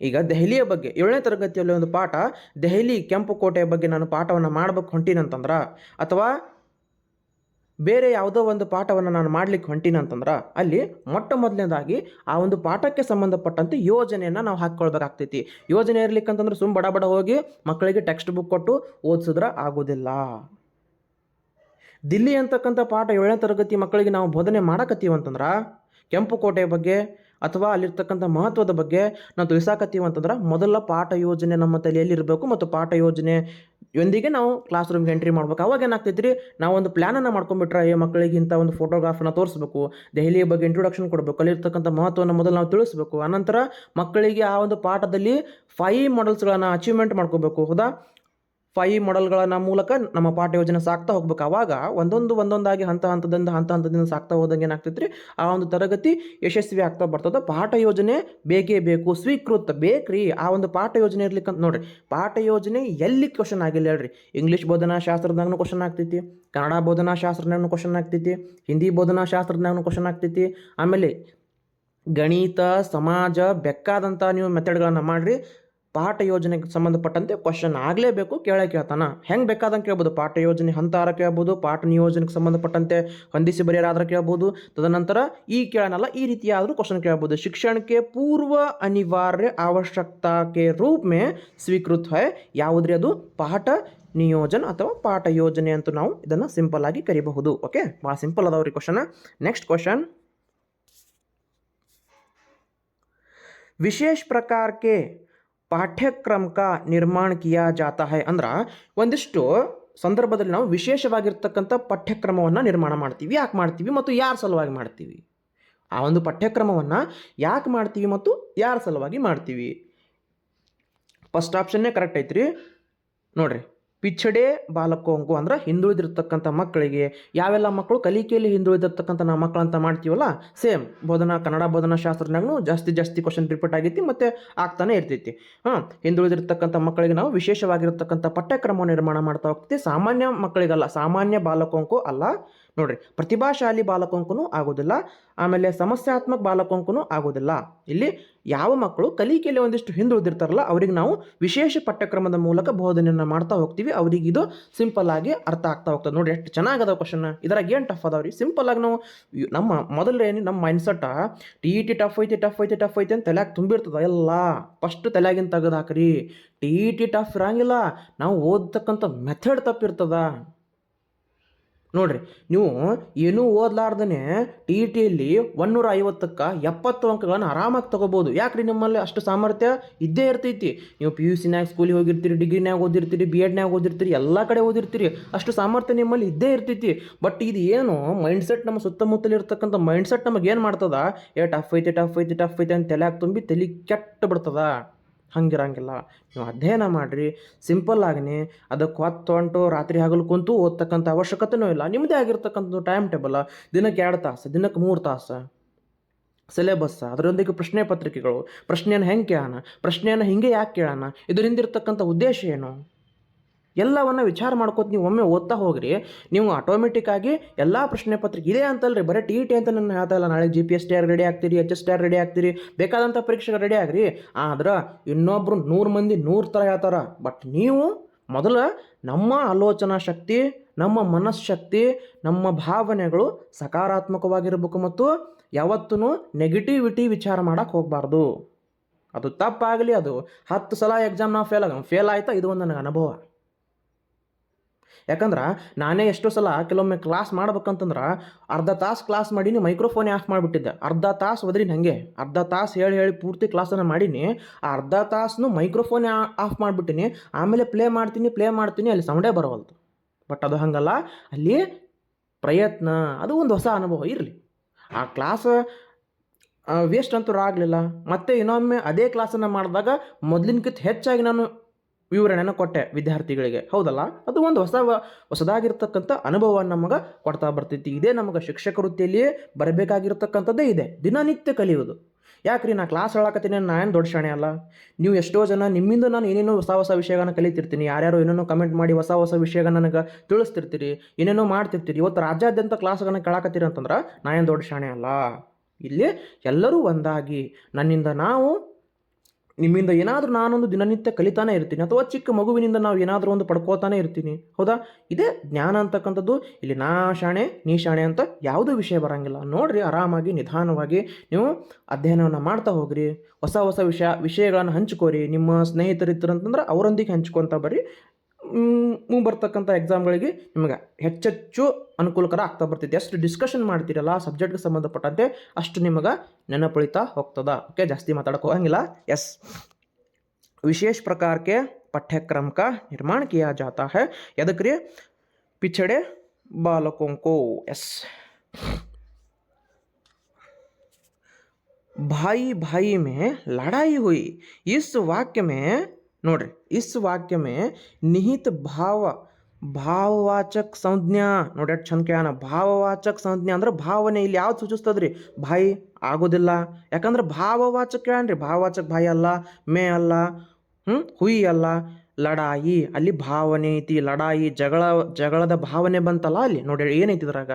ಈಗ ದೆಹಲಿಯ ಬಗ್ಗೆ ಏಳನೇ ತರಗತಿಯಲ್ಲಿ ಒಂದು ಪಾಠ, ದೆಹಲಿ ಕೆಂಪು ಕೋಟೆಯ ಬಗ್ಗೆ ನಾನು ಪಾಠವನ್ನು ಮಾಡ್ಬೇಕು ಹೊಂಟೀನಂತಂದ್ರೆ, ಅಥವಾ ಬೇರೆ ಯಾವುದೋ ಒಂದು ಪಾಠವನ್ನು ನಾನು ಮಾಡ್ಲಿಕ್ಕೆ ಹೊಂಟೀನಂತಂದ್ರೆ, ಅಲ್ಲಿ ಮೊಟ್ಟ ಮೊದಲನೇದಾಗಿ ಆ ಒಂದು ಪಾಠಕ್ಕೆ ಸಂಬಂಧಪಟ್ಟಂತೆ ಯೋಜನೆಯನ್ನು ನಾವು ಹಾಕ್ಕೊಳ್ಬೇಕಾಗ್ತೈತಿ. ಯೋಜನೆ ಇರ್ಲಿಕ್ಕಂತಂದ್ರೆ ಸುಮ್ಮ ಬಡ ಬಡ ಹೋಗಿ ಮಕ್ಕಳಿಗೆ ಟೆಕ್ಸ್ಟ್ ಬುಕ್ ಕೊಟ್ಟು ಓದಿಸಿದ್ರೆ ಆಗೋದಿಲ್ಲ. ದಿಲ್ಲಿ ಅಂತಕ್ಕಂಥ ಪಾಠ ಏಳನೇ ತರಗತಿ ಮಕ್ಕಳಿಗೆ ನಾವು ಬೋಧನೆ ಮಾಡಕತ್ತೀವಂತಂದ್ರೆ, ಕೆಂಪು ಕೋಟೆಯ ಬಗ್ಗೆ ಅಥವಾ ಅಲ್ಲಿರ್ತಕ್ಕಂಥ ಮಹತ್ವದ ಬಗ್ಗೆ ನಾವು ತಿಳಿಸಾಕತ್ತೀವಿ ಅಂತಂದ್ರೆ ಮೊದಲ ಪಾಠ ಯೋಜನೆ ನಮ್ಮ ತಲೆಯಲ್ಲಿ ಇರಬೇಕು ಮತ್ತು ಪಾಠ ಯೋಜನೆ ಯೊಂದಿಗೆ ನಾವು ಕ್ಲಾಸ್ ರೂಮ್ಗೆ ಎಂಟ್ರಿ ಮಾಡ್ಬೇಕು. ಅವಾಗ ಏನಾಗ್ತೈತಿ ನಾವು ಒಂದು ಪ್ಲ್ಯಾನನ್ನು ಮಾಡ್ಕೊಂಡ್ಬಿಟ್ರೆ ಈ ಮಕ್ಕಳಿಗೆ ಇಂಥ ಒಂದು ಫೋಟೋಗ್ರಾಫನ್ನು ತೋರಿಸ್ಬೇಕು, ದೆಹಲಿಯ ಬಗ್ಗೆ ಇಂಟ್ರೊಡಕ್ಷನ್ ಕೊಡಬೇಕು, ಅಲ್ಲಿರ್ತಕ್ಕಂಥ ಮಹತ್ವವನ್ನು ಮೊದಲು ನಾವು ತಿಳಿಸ್ಬೇಕು. ಅನಂತರ ಮಕ್ಕಳಿಗೆ ಆ ಒಂದು ಪಾಠದಲ್ಲಿ ಫೈವ್ ಮಾಡಲ್ಸ್ಗಳನ್ನು ಅಚೀವ್ಮೆಂಟ್ ಮಾಡ್ಕೋಬೇಕು. ಹೌದಾ? ಫೈವ್ ಮಾಡೆಲ್ಗಳ ಮೂಲಕ ನಮ್ಮ ಪಾಠ ಯೋಜನೆ ಸಾಕ್ತಾ ಹೋಗ್ಬೇಕು. ಆವಾಗ ಒಂದೊಂದು ಒಂದೊಂದಾಗಿ ಹಂತ ಹಂತದಿಂದ ಹಂತ ಹಂತದಿಂದ ಸಾಕ್ತಾ ಹೋದಂಗೆ ಏನಾಗ್ತೈತ್ರಿ? ಆ ಒಂದು ತರಗತಿ ಯಶಸ್ವಿ ಆಗ್ತಾ ಬರ್ತದೆ. ಪಾಠ ಯೋಜನೆ ಬೇಕೇ ಬೇಕು, ಸ್ವೀಕೃತ ಬೇಕ್ರಿ. ಆ ಒಂದು ಪಾಠ ಯೋಜನೆ ಇರ್ಲಿಕ್ಕಂತ ನೋಡ್ರಿ, ಪಾಠ ಯೋಜನೆ ಎಲ್ಲಿ ಕ್ವಶನ್ ಆಗಿಲ್ಲ ಹೇಳ್ರಿ. ಇಂಗ್ಲೀಷ್ ಬೋಧನಾ ಶಾಸ್ತ್ರದಾಗೂ ಕ್ವಶನ್ ಆಗ್ತೈತಿ, ಕನ್ನಡ ಬೋಧನಾ ಶಾಸ್ತ್ರದಾಗೂ ಕ್ವಶನ್ ಆಗ್ತೈತಿ, ಹಿಂದಿ ಬೋಧನಾ ಶಾಸ್ತ್ರದಾಗೂ ಕ್ವಶನ್ ಆಗ್ತೈತಿ. ಆಮೇಲೆ ಗಣಿತ, ಸಮಾಜ ಬೇಕಾದಂಥ ನೀವು ಮೆಥಡ್ಗಳನ್ನು ಮಾಡಿರಿ. ಪಾಠ ಯೋಜನೆಗೆ ಸಂಬಂಧಪಟ್ಟಂತೆ ಕ್ವಶನ್ ಆಗಲೇಬೇಕು ಕೇಳಕ್ಕೆ ಕೇಳ್ತಾನ. ಹೆಂಗೆ ಬೇಕಾದಂಗೆ ಕೇಳ್ಬೋದು? ಪಾಠ ಯೋಜನೆ ಹಂತಾರ ಕೇಳ್ಬೋದು, ಪಾಠ ನಿಯೋಜನೆಗೆ ಸಂಬಂಧಪಟ್ಟಂತೆ ಹೊಂದಿಸಿ ಬರೆಯರಾದ್ರೆ ಕೇಳ್ಬೋದು, ತದನಂತರ ಈ ಕೇಳನಲ್ಲ, ಈ ರೀತಿಯಾದರೂ ಕ್ವಶನ್ ಕೇಳ್ಬೋದು. ಶಿಕ್ಷಣಕ್ಕೆ ಪೂರ್ವ ಅನಿವಾರ್ಯ ಅವಶ್ಯಕತಾಕ್ಕೆ ರೂಪ ಮೇ ಸ್ವೀಕೃತ ಹೈ. ಯಾವುದ್ರಿ ಅದು? ಪಾಠ ನಿಯೋಜನ ಅಥವಾ ಪಾಠ ಯೋಜನೆ ಅಂತೂ ನಾವು ಇದನ್ನು ಸಿಂಪಲ್ ಆಗಿ ಕರಿಬಹುದು. ಓಕೆ ಭಾಳ ಸಿಂಪಲ್ ಅದಾವ್ರಿ ಕ್ವಶನ್ ನೆಕ್ಸ್ಟ್ ಕ್ವಶನ್ ವಿಶೇಷ ಪ್ರಕಾರಕ್ಕೆ ಪಾಠ್ಯಕ್ರಮ ನಿರ್ಮಾಣ ಕಿಯಾ ಜಾತ ಹೈ ಅಂದ್ರೆ ಒಂದಿಷ್ಟು ಸಂದರ್ಭದಲ್ಲಿ ನಾವು ವಿಶೇಷವಾಗಿರ್ತಕ್ಕಂಥ ಪಠ್ಯಕ್ರಮವನ್ನು ನಿರ್ಮಾಣ ಮಾಡ್ತೀವಿ, ಯಾಕೆ ಮಾಡ್ತೀವಿ ಮತ್ತು ಯಾರ ಸಲುವಾಗಿ ಮಾಡ್ತೀವಿ. ಆ ಒಂದು ಪಠ್ಯಕ್ರಮವನ್ನು ಯಾಕೆ ಮಾಡ್ತೀವಿ ಮತ್ತು ಯಾರ ಸಲುವಾಗಿ ಮಾಡ್ತೀವಿ. ಫಸ್ಟ್ ಆಪ್ಷನ್ನೇ ಕರೆಕ್ಟ್ ಐತ್ರಿ. ನೋಡ್ರಿ. ಪಿಛಡೆ ಬಾಲಕೋಂಕು ಅಂದ್ರೆ ಹಿಂದುಳಿದಿರ್ತಕ್ಕಂಥ ಮಕ್ಕಳಿಗೆ. ಯಾವೆಲ್ಲ ಮಕ್ಕಳು ಕಲಿಕೆಯಲ್ಲಿ ಹಿಂದುಳಿದಿರ್ತಕ್ಕಂಥ ನಾವು ಮಕ್ಕಳು ಅಂತ ಮಾಡ್ತೀವಲ್ಲ? ಸೇಮ್ ಬೋಧನಾ, ಕನ್ನಡ ಬೋಧನಾ ಶಾಸ್ತ್ರನಾಗೂ ಜಾಸ್ತಿ ಜಾಸ್ತಿ ಕ್ವಶನ್ ರಿಪೀಟ್ ಆಗೈತಿ ಮತ್ತು ಆಗ್ತಾನೆ ಇರ್ತೈತಿ. ಹಾಂ ಹಿಂದುಳಿದಿರ್ತಕ್ಕಂಥ ಮಕ್ಕಳಿಗೆ ನಾವು ವಿಶೇಷವಾಗಿರ್ತಕ್ಕಂಥ ಪಠ್ಯಕ್ರಮ ನಿರ್ಮಾಣ ಮಾಡ್ತಾ ಹೋಗ್ತೀವಿ ಸಾಮಾನ್ಯ ಮಕ್ಕಳಿಗಲ್ಲ, ಸಾಮಾನ್ಯ ಬಾಲಕೋಂಕು ಅಲ್ಲ. ನೋಡ್ರಿ, ಪ್ರತಿಭಾಶಾಲಿ ಬಾಲಕೋಂಕುನು ಆಗೋದಿಲ್ಲ, ಆಮೇಲೆ ಸಮಸ್ಯಾತ್ಮಕ ಬಾಲಕೋಂಕುನು ಆಗೋದಿಲ್ಲ. ಇಲ್ಲಿ ಯಾವ ಮಕ್ಕಳು ಕಲಿಕೆಯಲ್ಲಿ ಒಂದಿಷ್ಟು ಹಿಂದುಳಿದಿರ್ತಾರಲ್ಲ ಅವ್ರಿಗೆ ನಾವು ವಿಶೇಷ ಪಠ್ಯಕ್ರಮದ ಮೂಲಕ ಬೋಧನೆಯನ್ನು ಮಾಡ್ತಾ ಹೋಗ್ತೀವಿ. ಅವ್ರಿಗೆ ಇದು ಸಿಂಪಲ್ ಆಗಿ ಅರ್ಥ ಆಗ್ತಾ ಹೋಗ್ತದೆ. ನೋಡಿ ಎಷ್ಟು ಚೆನ್ನಾಗದ ಕ್ವಶನ್ ಇದ್ರಾಗ ಏನು ಟಫ್ ಅದಾವ್ರಿ? ಸಿಂಪಲ್ ಆಗಿ ನಾವು ನಮ್ಮ ಮೊದಲು ಏನು, ನಮ್ಮ mindset T E T tough ಐತಿ ಟಫ್ ಐತಿ ಟಫ್ ಐತಿ ಅಂತ ತಲೆಯಾಗ ತುಂಬಿರ್ತದ ಎಲ್ಲ. ಫಸ್ಟ್ ತಲೆಯಾಗಿನ ತೆಗೆದು ಹಾಕ್ರಿ. ಟಿ ಇ ಟಿ ಟಫ್ ಇರಂಗಿಲ್ಲ. ನಾವು ಓದ್ತಕ್ಕಂಥ ಮೆಥಡ್ ತಪ್ಪಿರ್ತದ. ನೋಡ್ರಿ, ನೀವು ಏನೂ ಓದ್ಲಾರ್ದೇ ಟಿ ಇ ಟಿಯಲ್ಲಿ ಒನ್ನೂರ ಐವತ್ತಕ್ಕೆ ಎಪ್ಪತ್ತು ಅಂಕಗಳನ್ನು ಆರಾಮಾಗಿ ತಗೋಬೋದು. ಯಾಕ್ರಿ ನಿಮ್ಮಲ್ಲಿ ಅಷ್ಟು ಸಾಮರ್ಥ್ಯ? ಇದ್ದೇ ಇರ್ತೈತಿ. ನೀವು ಪಿ ಯು ಸಿನ್ಯಾಗ ಸ್ಕೂಲಿಗೆ ಹೋಗಿರ್ತೀರಿ ಡಿಗ್ರಿನ್ಯಾಗ ಓದಿರ್ತೀರಿ ಬಿ ಎಡ್ನ್ಯಾಗ ಓದಿರ್ತೀರಿ, ಎಲ್ಲ ಕಡೆ ಓದಿರ್ತೀರಿ. ಅಷ್ಟು ಸಾಮರ್ಥ್ಯ ನಿಮ್ಮಲ್ಲಿ ಇದ್ದೇ ಇರ್ತೈತಿ. ಬಟ್ ಇದು ಏನು? ಮೈಂಡ್ಸೆಟ್ ನಮ್ಮ ಸುತ್ತಮುತ್ತಲು ಇರ್ತಕ್ಕಂಥ ಮೈಂಡ್ಸೆಟ್ ನಮಗೆ ಏನು ಮಾಡ್ತದ? ಏ ಟಫ್ ಐತಿ ಟಫ್ ಐತಿ ಟಫ್ ಐತಿ ಅಂತ ತಲೆಯಾಗ ತುಂಬಿ ತಲೆ ಕೆಟ್ಟು ಬಿಡ್ತದ? ಹಂಗಿರಂಗಿಲ್ಲ. ನೀವು ಅಧ್ಯಯನ ಮಾಡಿರಿ ಸಿಂಪಲ್ ಆಗಿನೇ. ಅದಕ್ಕೆ ಹೊತ್ತು ಹೊಂಟು ರಾತ್ರಿ ಹಗಲು ಕುಂತು ಓದ್ತಕ್ಕಂಥ ಅವಶ್ಯಕತೆನೂ ಇಲ್ಲ. ನಿಮ್ಮದೇ ಆಗಿರ್ತಕ್ಕಂಥ ಟೈಮ್ ಟೇಬಲ್ ದಿನಕ್ಕೆ ಎರಡು ತಾಸು, ದಿನಕ್ಕೆ ಮೂರು ತಾಸು. ಸಿಲೆಬಸ್ ಅದರೊಂದಿಗೆ ಪ್ರಶ್ನೆ ಪತ್ರಿಕೆಗಳು. ಪ್ರಶ್ನೆಯನ್ನು ಹೆಂಗೆ ಕೇಳೋಣ? ಪ್ರಶ್ನೆಯನ್ನು ಹಿಂಗೆ ಯಾಕೆ ಕೇಳೋಣ? ಇದರಿಂದ ಇರ್ತಕ್ಕಂಥ ಉದ್ದೇಶ ಏನು? ಎಲ್ಲವನ್ನ ವಿಚಾರ ಮಾಡ್ಕೋತ ನೀವು ಒಮ್ಮೆ ಓದ್ತಾ ಹೋಗ್ರಿ. ನೀವು ಆಟೋಮೆಟಿಕ್ ಆಗಿ ಎಲ್ಲ ಪ್ರಶ್ನೆ ಪತ್ರಿಕೆ ಇದೆ ಅಂತಲ್ರಿ, ಬರೀ ಟಿ ಟಿ ಅಂತ ನಾನು ಹೇಳ್ತಾ ನಾಳೆ G P S T R ready ಆಗ್ತೀರಿ H S T R ready ಆಗ್ತೀರಿ ಬೇಕಾದಂಥ ಪರೀಕ್ಷೆಗೆ ರೆಡಿ ಆಗ್ರಿ. ಆದ್ರೆ ಇನ್ನೊಬ್ರು ನೂರು ಮಂದಿ ನೂರು ಥರ ಹೇಳ್ತಾರ. ಬಟ್ ನೀವು ಮೊದಲು ನಮ್ಮ ಆಲೋಚನಾ ಶಕ್ತಿ, ನಮ್ಮ ಮನಃಶಕ್ತಿ, ನಮ್ಮ ಭಾವನೆಗಳು ಸಕಾರಾತ್ಮಕವಾಗಿರಬೇಕು ಮತ್ತು ಯಾವತ್ತೂ ನೆಗೆಟಿವಿಟಿ ವಿಚಾರ ಮಾಡಕ್ಕೆ ಹೋಗಬಾರ್ದು. ಅದು ತಪ್ಪಾಗಲಿ ಅದು. ಹತ್ತು ಸಲ ಎಕ್ಸಾಮ್ ನಾವು ಫೇಲ್ ಆಗ ಫೇಲ್ ಆಯ್ತಾ? ಇದು ಒಂದು ನನಗೆ ಅನುಭವ. ಯಾಕಂದ್ರೆ ನಾನೇ ಎಷ್ಟೋ ಸಲ ಕೆಲವೊಮ್ಮೆ ಕ್ಲಾಸ್ ಮಾಡ್ಬೇಕಂತಂದ್ರೆ ಅರ್ಧ ತಾಸು ಕ್ಲಾಸ್ ಮಾಡೀನಿ ಮೈಕ್ರೋಫೋನೇ ಆಫ್ ಮಾಡಿಬಿಟ್ಟಿದ್ದೆ. ಅರ್ಧ ತಾಸು ಒದ್ರಿನಿ ಹಾಗೆ. ಅರ್ಧ ತಾಸು ಹೇಳಿ ಹೇಳಿ ಪೂರ್ತಿ ಕ್ಲಾಸನ್ನು ಮಾಡೀನಿ. ಆ ಅರ್ಧ ತಾಸನ್ನು ಮೈಕ್ರೋಫೋನೇ ಆಫ್ ಮಾಡಿಬಿಟ್ಟಿನಿ. ಆಮೇಲೆ ಪ್ಲೇ ಮಾಡ್ತೀನಿ ಪ್ಲೇ ಮಾಡ್ತೀನಿ, ಅಲ್ಲಿ ಸೌಂಡೇ ಬರವಲ್ದು ಬಟ್ ಅದು ಹಂಗಲ್ಲ. ಅಲ್ಲಿ ಪ್ರಯತ್ನ, ಅದು ಒಂದು ಹೊಸ ಅನುಭವ, ಇರಲಿ. ಆ ಕ್ಲಾಸ್ ವೇಸ್ಟ್ ಅಂತೂ ಆಗಲಿಲ್ಲ. ಮತ್ತೆ ಇನ್ನೊಮ್ಮೆ ಅದೇ ಕ್ಲಾಸನ್ನು ಮಾಡಿದಾಗ ಮೊದಲಿನಕ್ಕಿಂತ ಹೆಚ್ಚಾಗಿ ನಾನು ವಿವರಣೆನ ಕೊಟ್ಟೆ ವಿದ್ಯಾರ್ಥಿಗಳಿಗೆ. ಹೌದಲ್ಲ? ಅದು ಒಂದು ಹೊಸ ಹೊಸದಾಗಿರ್ತಕ್ಕಂಥ ಅನುಭವವನ್ನು ನಮಗೆ ಕೊಡ್ತಾ ಬರ್ತೈತಿ ಇದೇ ನಮಗೆ ಶಿಕ್ಷಕ ವೃತ್ತಿಯಲ್ಲಿಯೇ ಬರಬೇಕಾಗಿರ್ತಕ್ಕಂಥದ್ದೇ ಇದೆ. ದಿನನಿತ್ಯ ಕಲಿಯೋದು ಯಾಕ್ರಿ ನಾ ಕ್ಲಾಸ್ ಹೇಳಕತ್ತೀನಿ ನಾನು ದೊಡ್ಡ ಶಾಣೆ ಅಲ್ಲ? ನೀವು ಎಷ್ಟೋ ಜನ ನಿಮ್ಮಿಂದ ನಾನು ಏನೇನೋ ಹೊಸ ಹೊಸ ವಿಷಯಗಳನ್ನ ಕಲಿತಿರ್ತೀನಿ. ಯಾರ್ಯಾರು ಏನೇನೋ ಕಮೆಂಟ್ ಮಾಡಿ ಹೊಸ ಹೊಸ ವಿಷಯಗಳನ್ನ ನನಗೆ ತಿಳಿಸ್ತಿರ್ತೀರಿ, ಏನೇನೋ ಮಾಡ್ತಿರ್ತೀರಿ. ಇವತ್ತು ರಾಜ್ಯಾದ್ಯಂತ ಕ್ಲಾಸ್ಗಳನ್ನ ಕೇಳಕತ್ತೀರಿ ಅಂತಂದ್ರೆ ನಾ ಏನು ದೊಡ್ಡ ಶಾಣೆ ಅಲ್ಲ? ಇಲ್ಲಿ ಎಲ್ಲರೂ ಒಂದಾಗಿ ನನ್ನಿಂದ ನಾವು ನಿಮ್ಮಿಂದ ಏನಾದರೂ ನಾನೊಂದು ದಿನನಿತ್ಯ ಕಲಿತಾನೆ ಇರ್ತೀನಿ. ಅಥವಾ ಚಿಕ್ಕ ಮಗುವಿನಿಂದ ನಾವು ಏನಾದರೂ ಒಂದು ಪಡ್ಕೋತಾನೆ ಇರ್ತೀನಿ. ಹೌದಾ? ಇದೇ ಜ್ಞಾನ ಅಂತಕ್ಕಂಥದ್ದು. ಇಲ್ಲಿ ನಾ ಶಾಣೆ, ನೀ ಶಾಣೆ ಅಂತ ಯಾವುದೂ ವಿಷಯ ಬರೋಂಗಿಲ್ಲ. ನೋಡ್ರಿ ಆರಾಮಾಗಿ, ನಿಧಾನವಾಗಿ ನೀವು ಅಧ್ಯಯನವನ್ನು ಮಾಡ್ತಾ ಹೋಗ್ರಿ. ಹೊಸ ಹೊಸ ವಿಷಯ, ವಿಷಯಗಳನ್ನು ಹಂಚ್ಕೋರಿ. ನಿಮ್ಮ ಸ್ನೇಹಿತರಿದ್ದರು ಅಂತಂದ್ರೆ ಅವರೊಂದಿಗೆ ಹಂಚ್ಕೊತಾ ಬರ್ರಿ. ಬರ್ತಕ್ಕಂಥ ಎಕ್ಸಾಮ್ಗಳಿಗೆ ನಿಮಗೆ ಹೆಚ್ಚೆಚ್ಚು ಅನುಕೂಲಕರ ಆಗ್ತಾ ಬರ್ತೈತೆ ಎಷ್ಟು ಡಿಸ್ಕಷನ್ ಮಾಡ್ತೀರಲ್ಲ ಆ ಸಬ್ಜೆಕ್ಟ್ಗೆ ಸಂಬಂಧಪಟ್ಟಂತೆ ಅಷ್ಟು ನಿಮಗೆ ನೆನಪುಳಿತಾ ಹೋಗ್ತದ ಓಕೆ ಜಾಸ್ತಿ ಮಾತಾಡಕ್ಕೆ ಹೋಗಂಗಿಲ್ಲ ಎಸ್ विशेष प्रकार के पाठ्यक्रम का निर्माण किया जाता है यदि ರೀ पिछड़े बालकों को यस भाई भाई में लड़ाई हुई इस वाक्य में ನೋಡ್ರಿ, ಇಸ್ ವಾಕ್ಯಮೇ ನಿಹಿತ ಭಾವ, ಭಾವವಾಚಕ ಸಂಜ್ಞಾ. ನೋಡಿ ಎಷ್ಟು ಚಂದ ಕೇಳೋಣ. ಭಾವವಾಚಕ ಸಂಜ್ಞಾ ಅಂದ್ರೆ ಭಾವನೆ ಇಲ್ಲಿ ಯಾವ್ದು ಸೂಚಿಸ್ತದ್ರಿ? ಬಾಯಿ ಆಗೋದಿಲ್ಲ. ಯಾಕಂದ್ರೆ ಭಾವವಾಚಕ ಕೇಳಣ್ರಿ. ಭಾವವಾಚಕ ಬಾಯಿ ಅಲ್ಲ, ಮೇ ಅಲ್ಲ ಹ್ಞೂ ಹುಯಿ ಅಲ್ಲ, ಲಡಾಯಿ. ಅಲ್ಲಿ ಭಾವನೆ ಐತಿ, ಲಡಾಯಿ ಜಗಳ, ಜಗಳದ ಭಾವನೆ ಬಂತಲ್ಲ ಅಲ್ಲಿ? ನೋಡಿ ಏನೈತಿ ಇದ್ರಾಗ?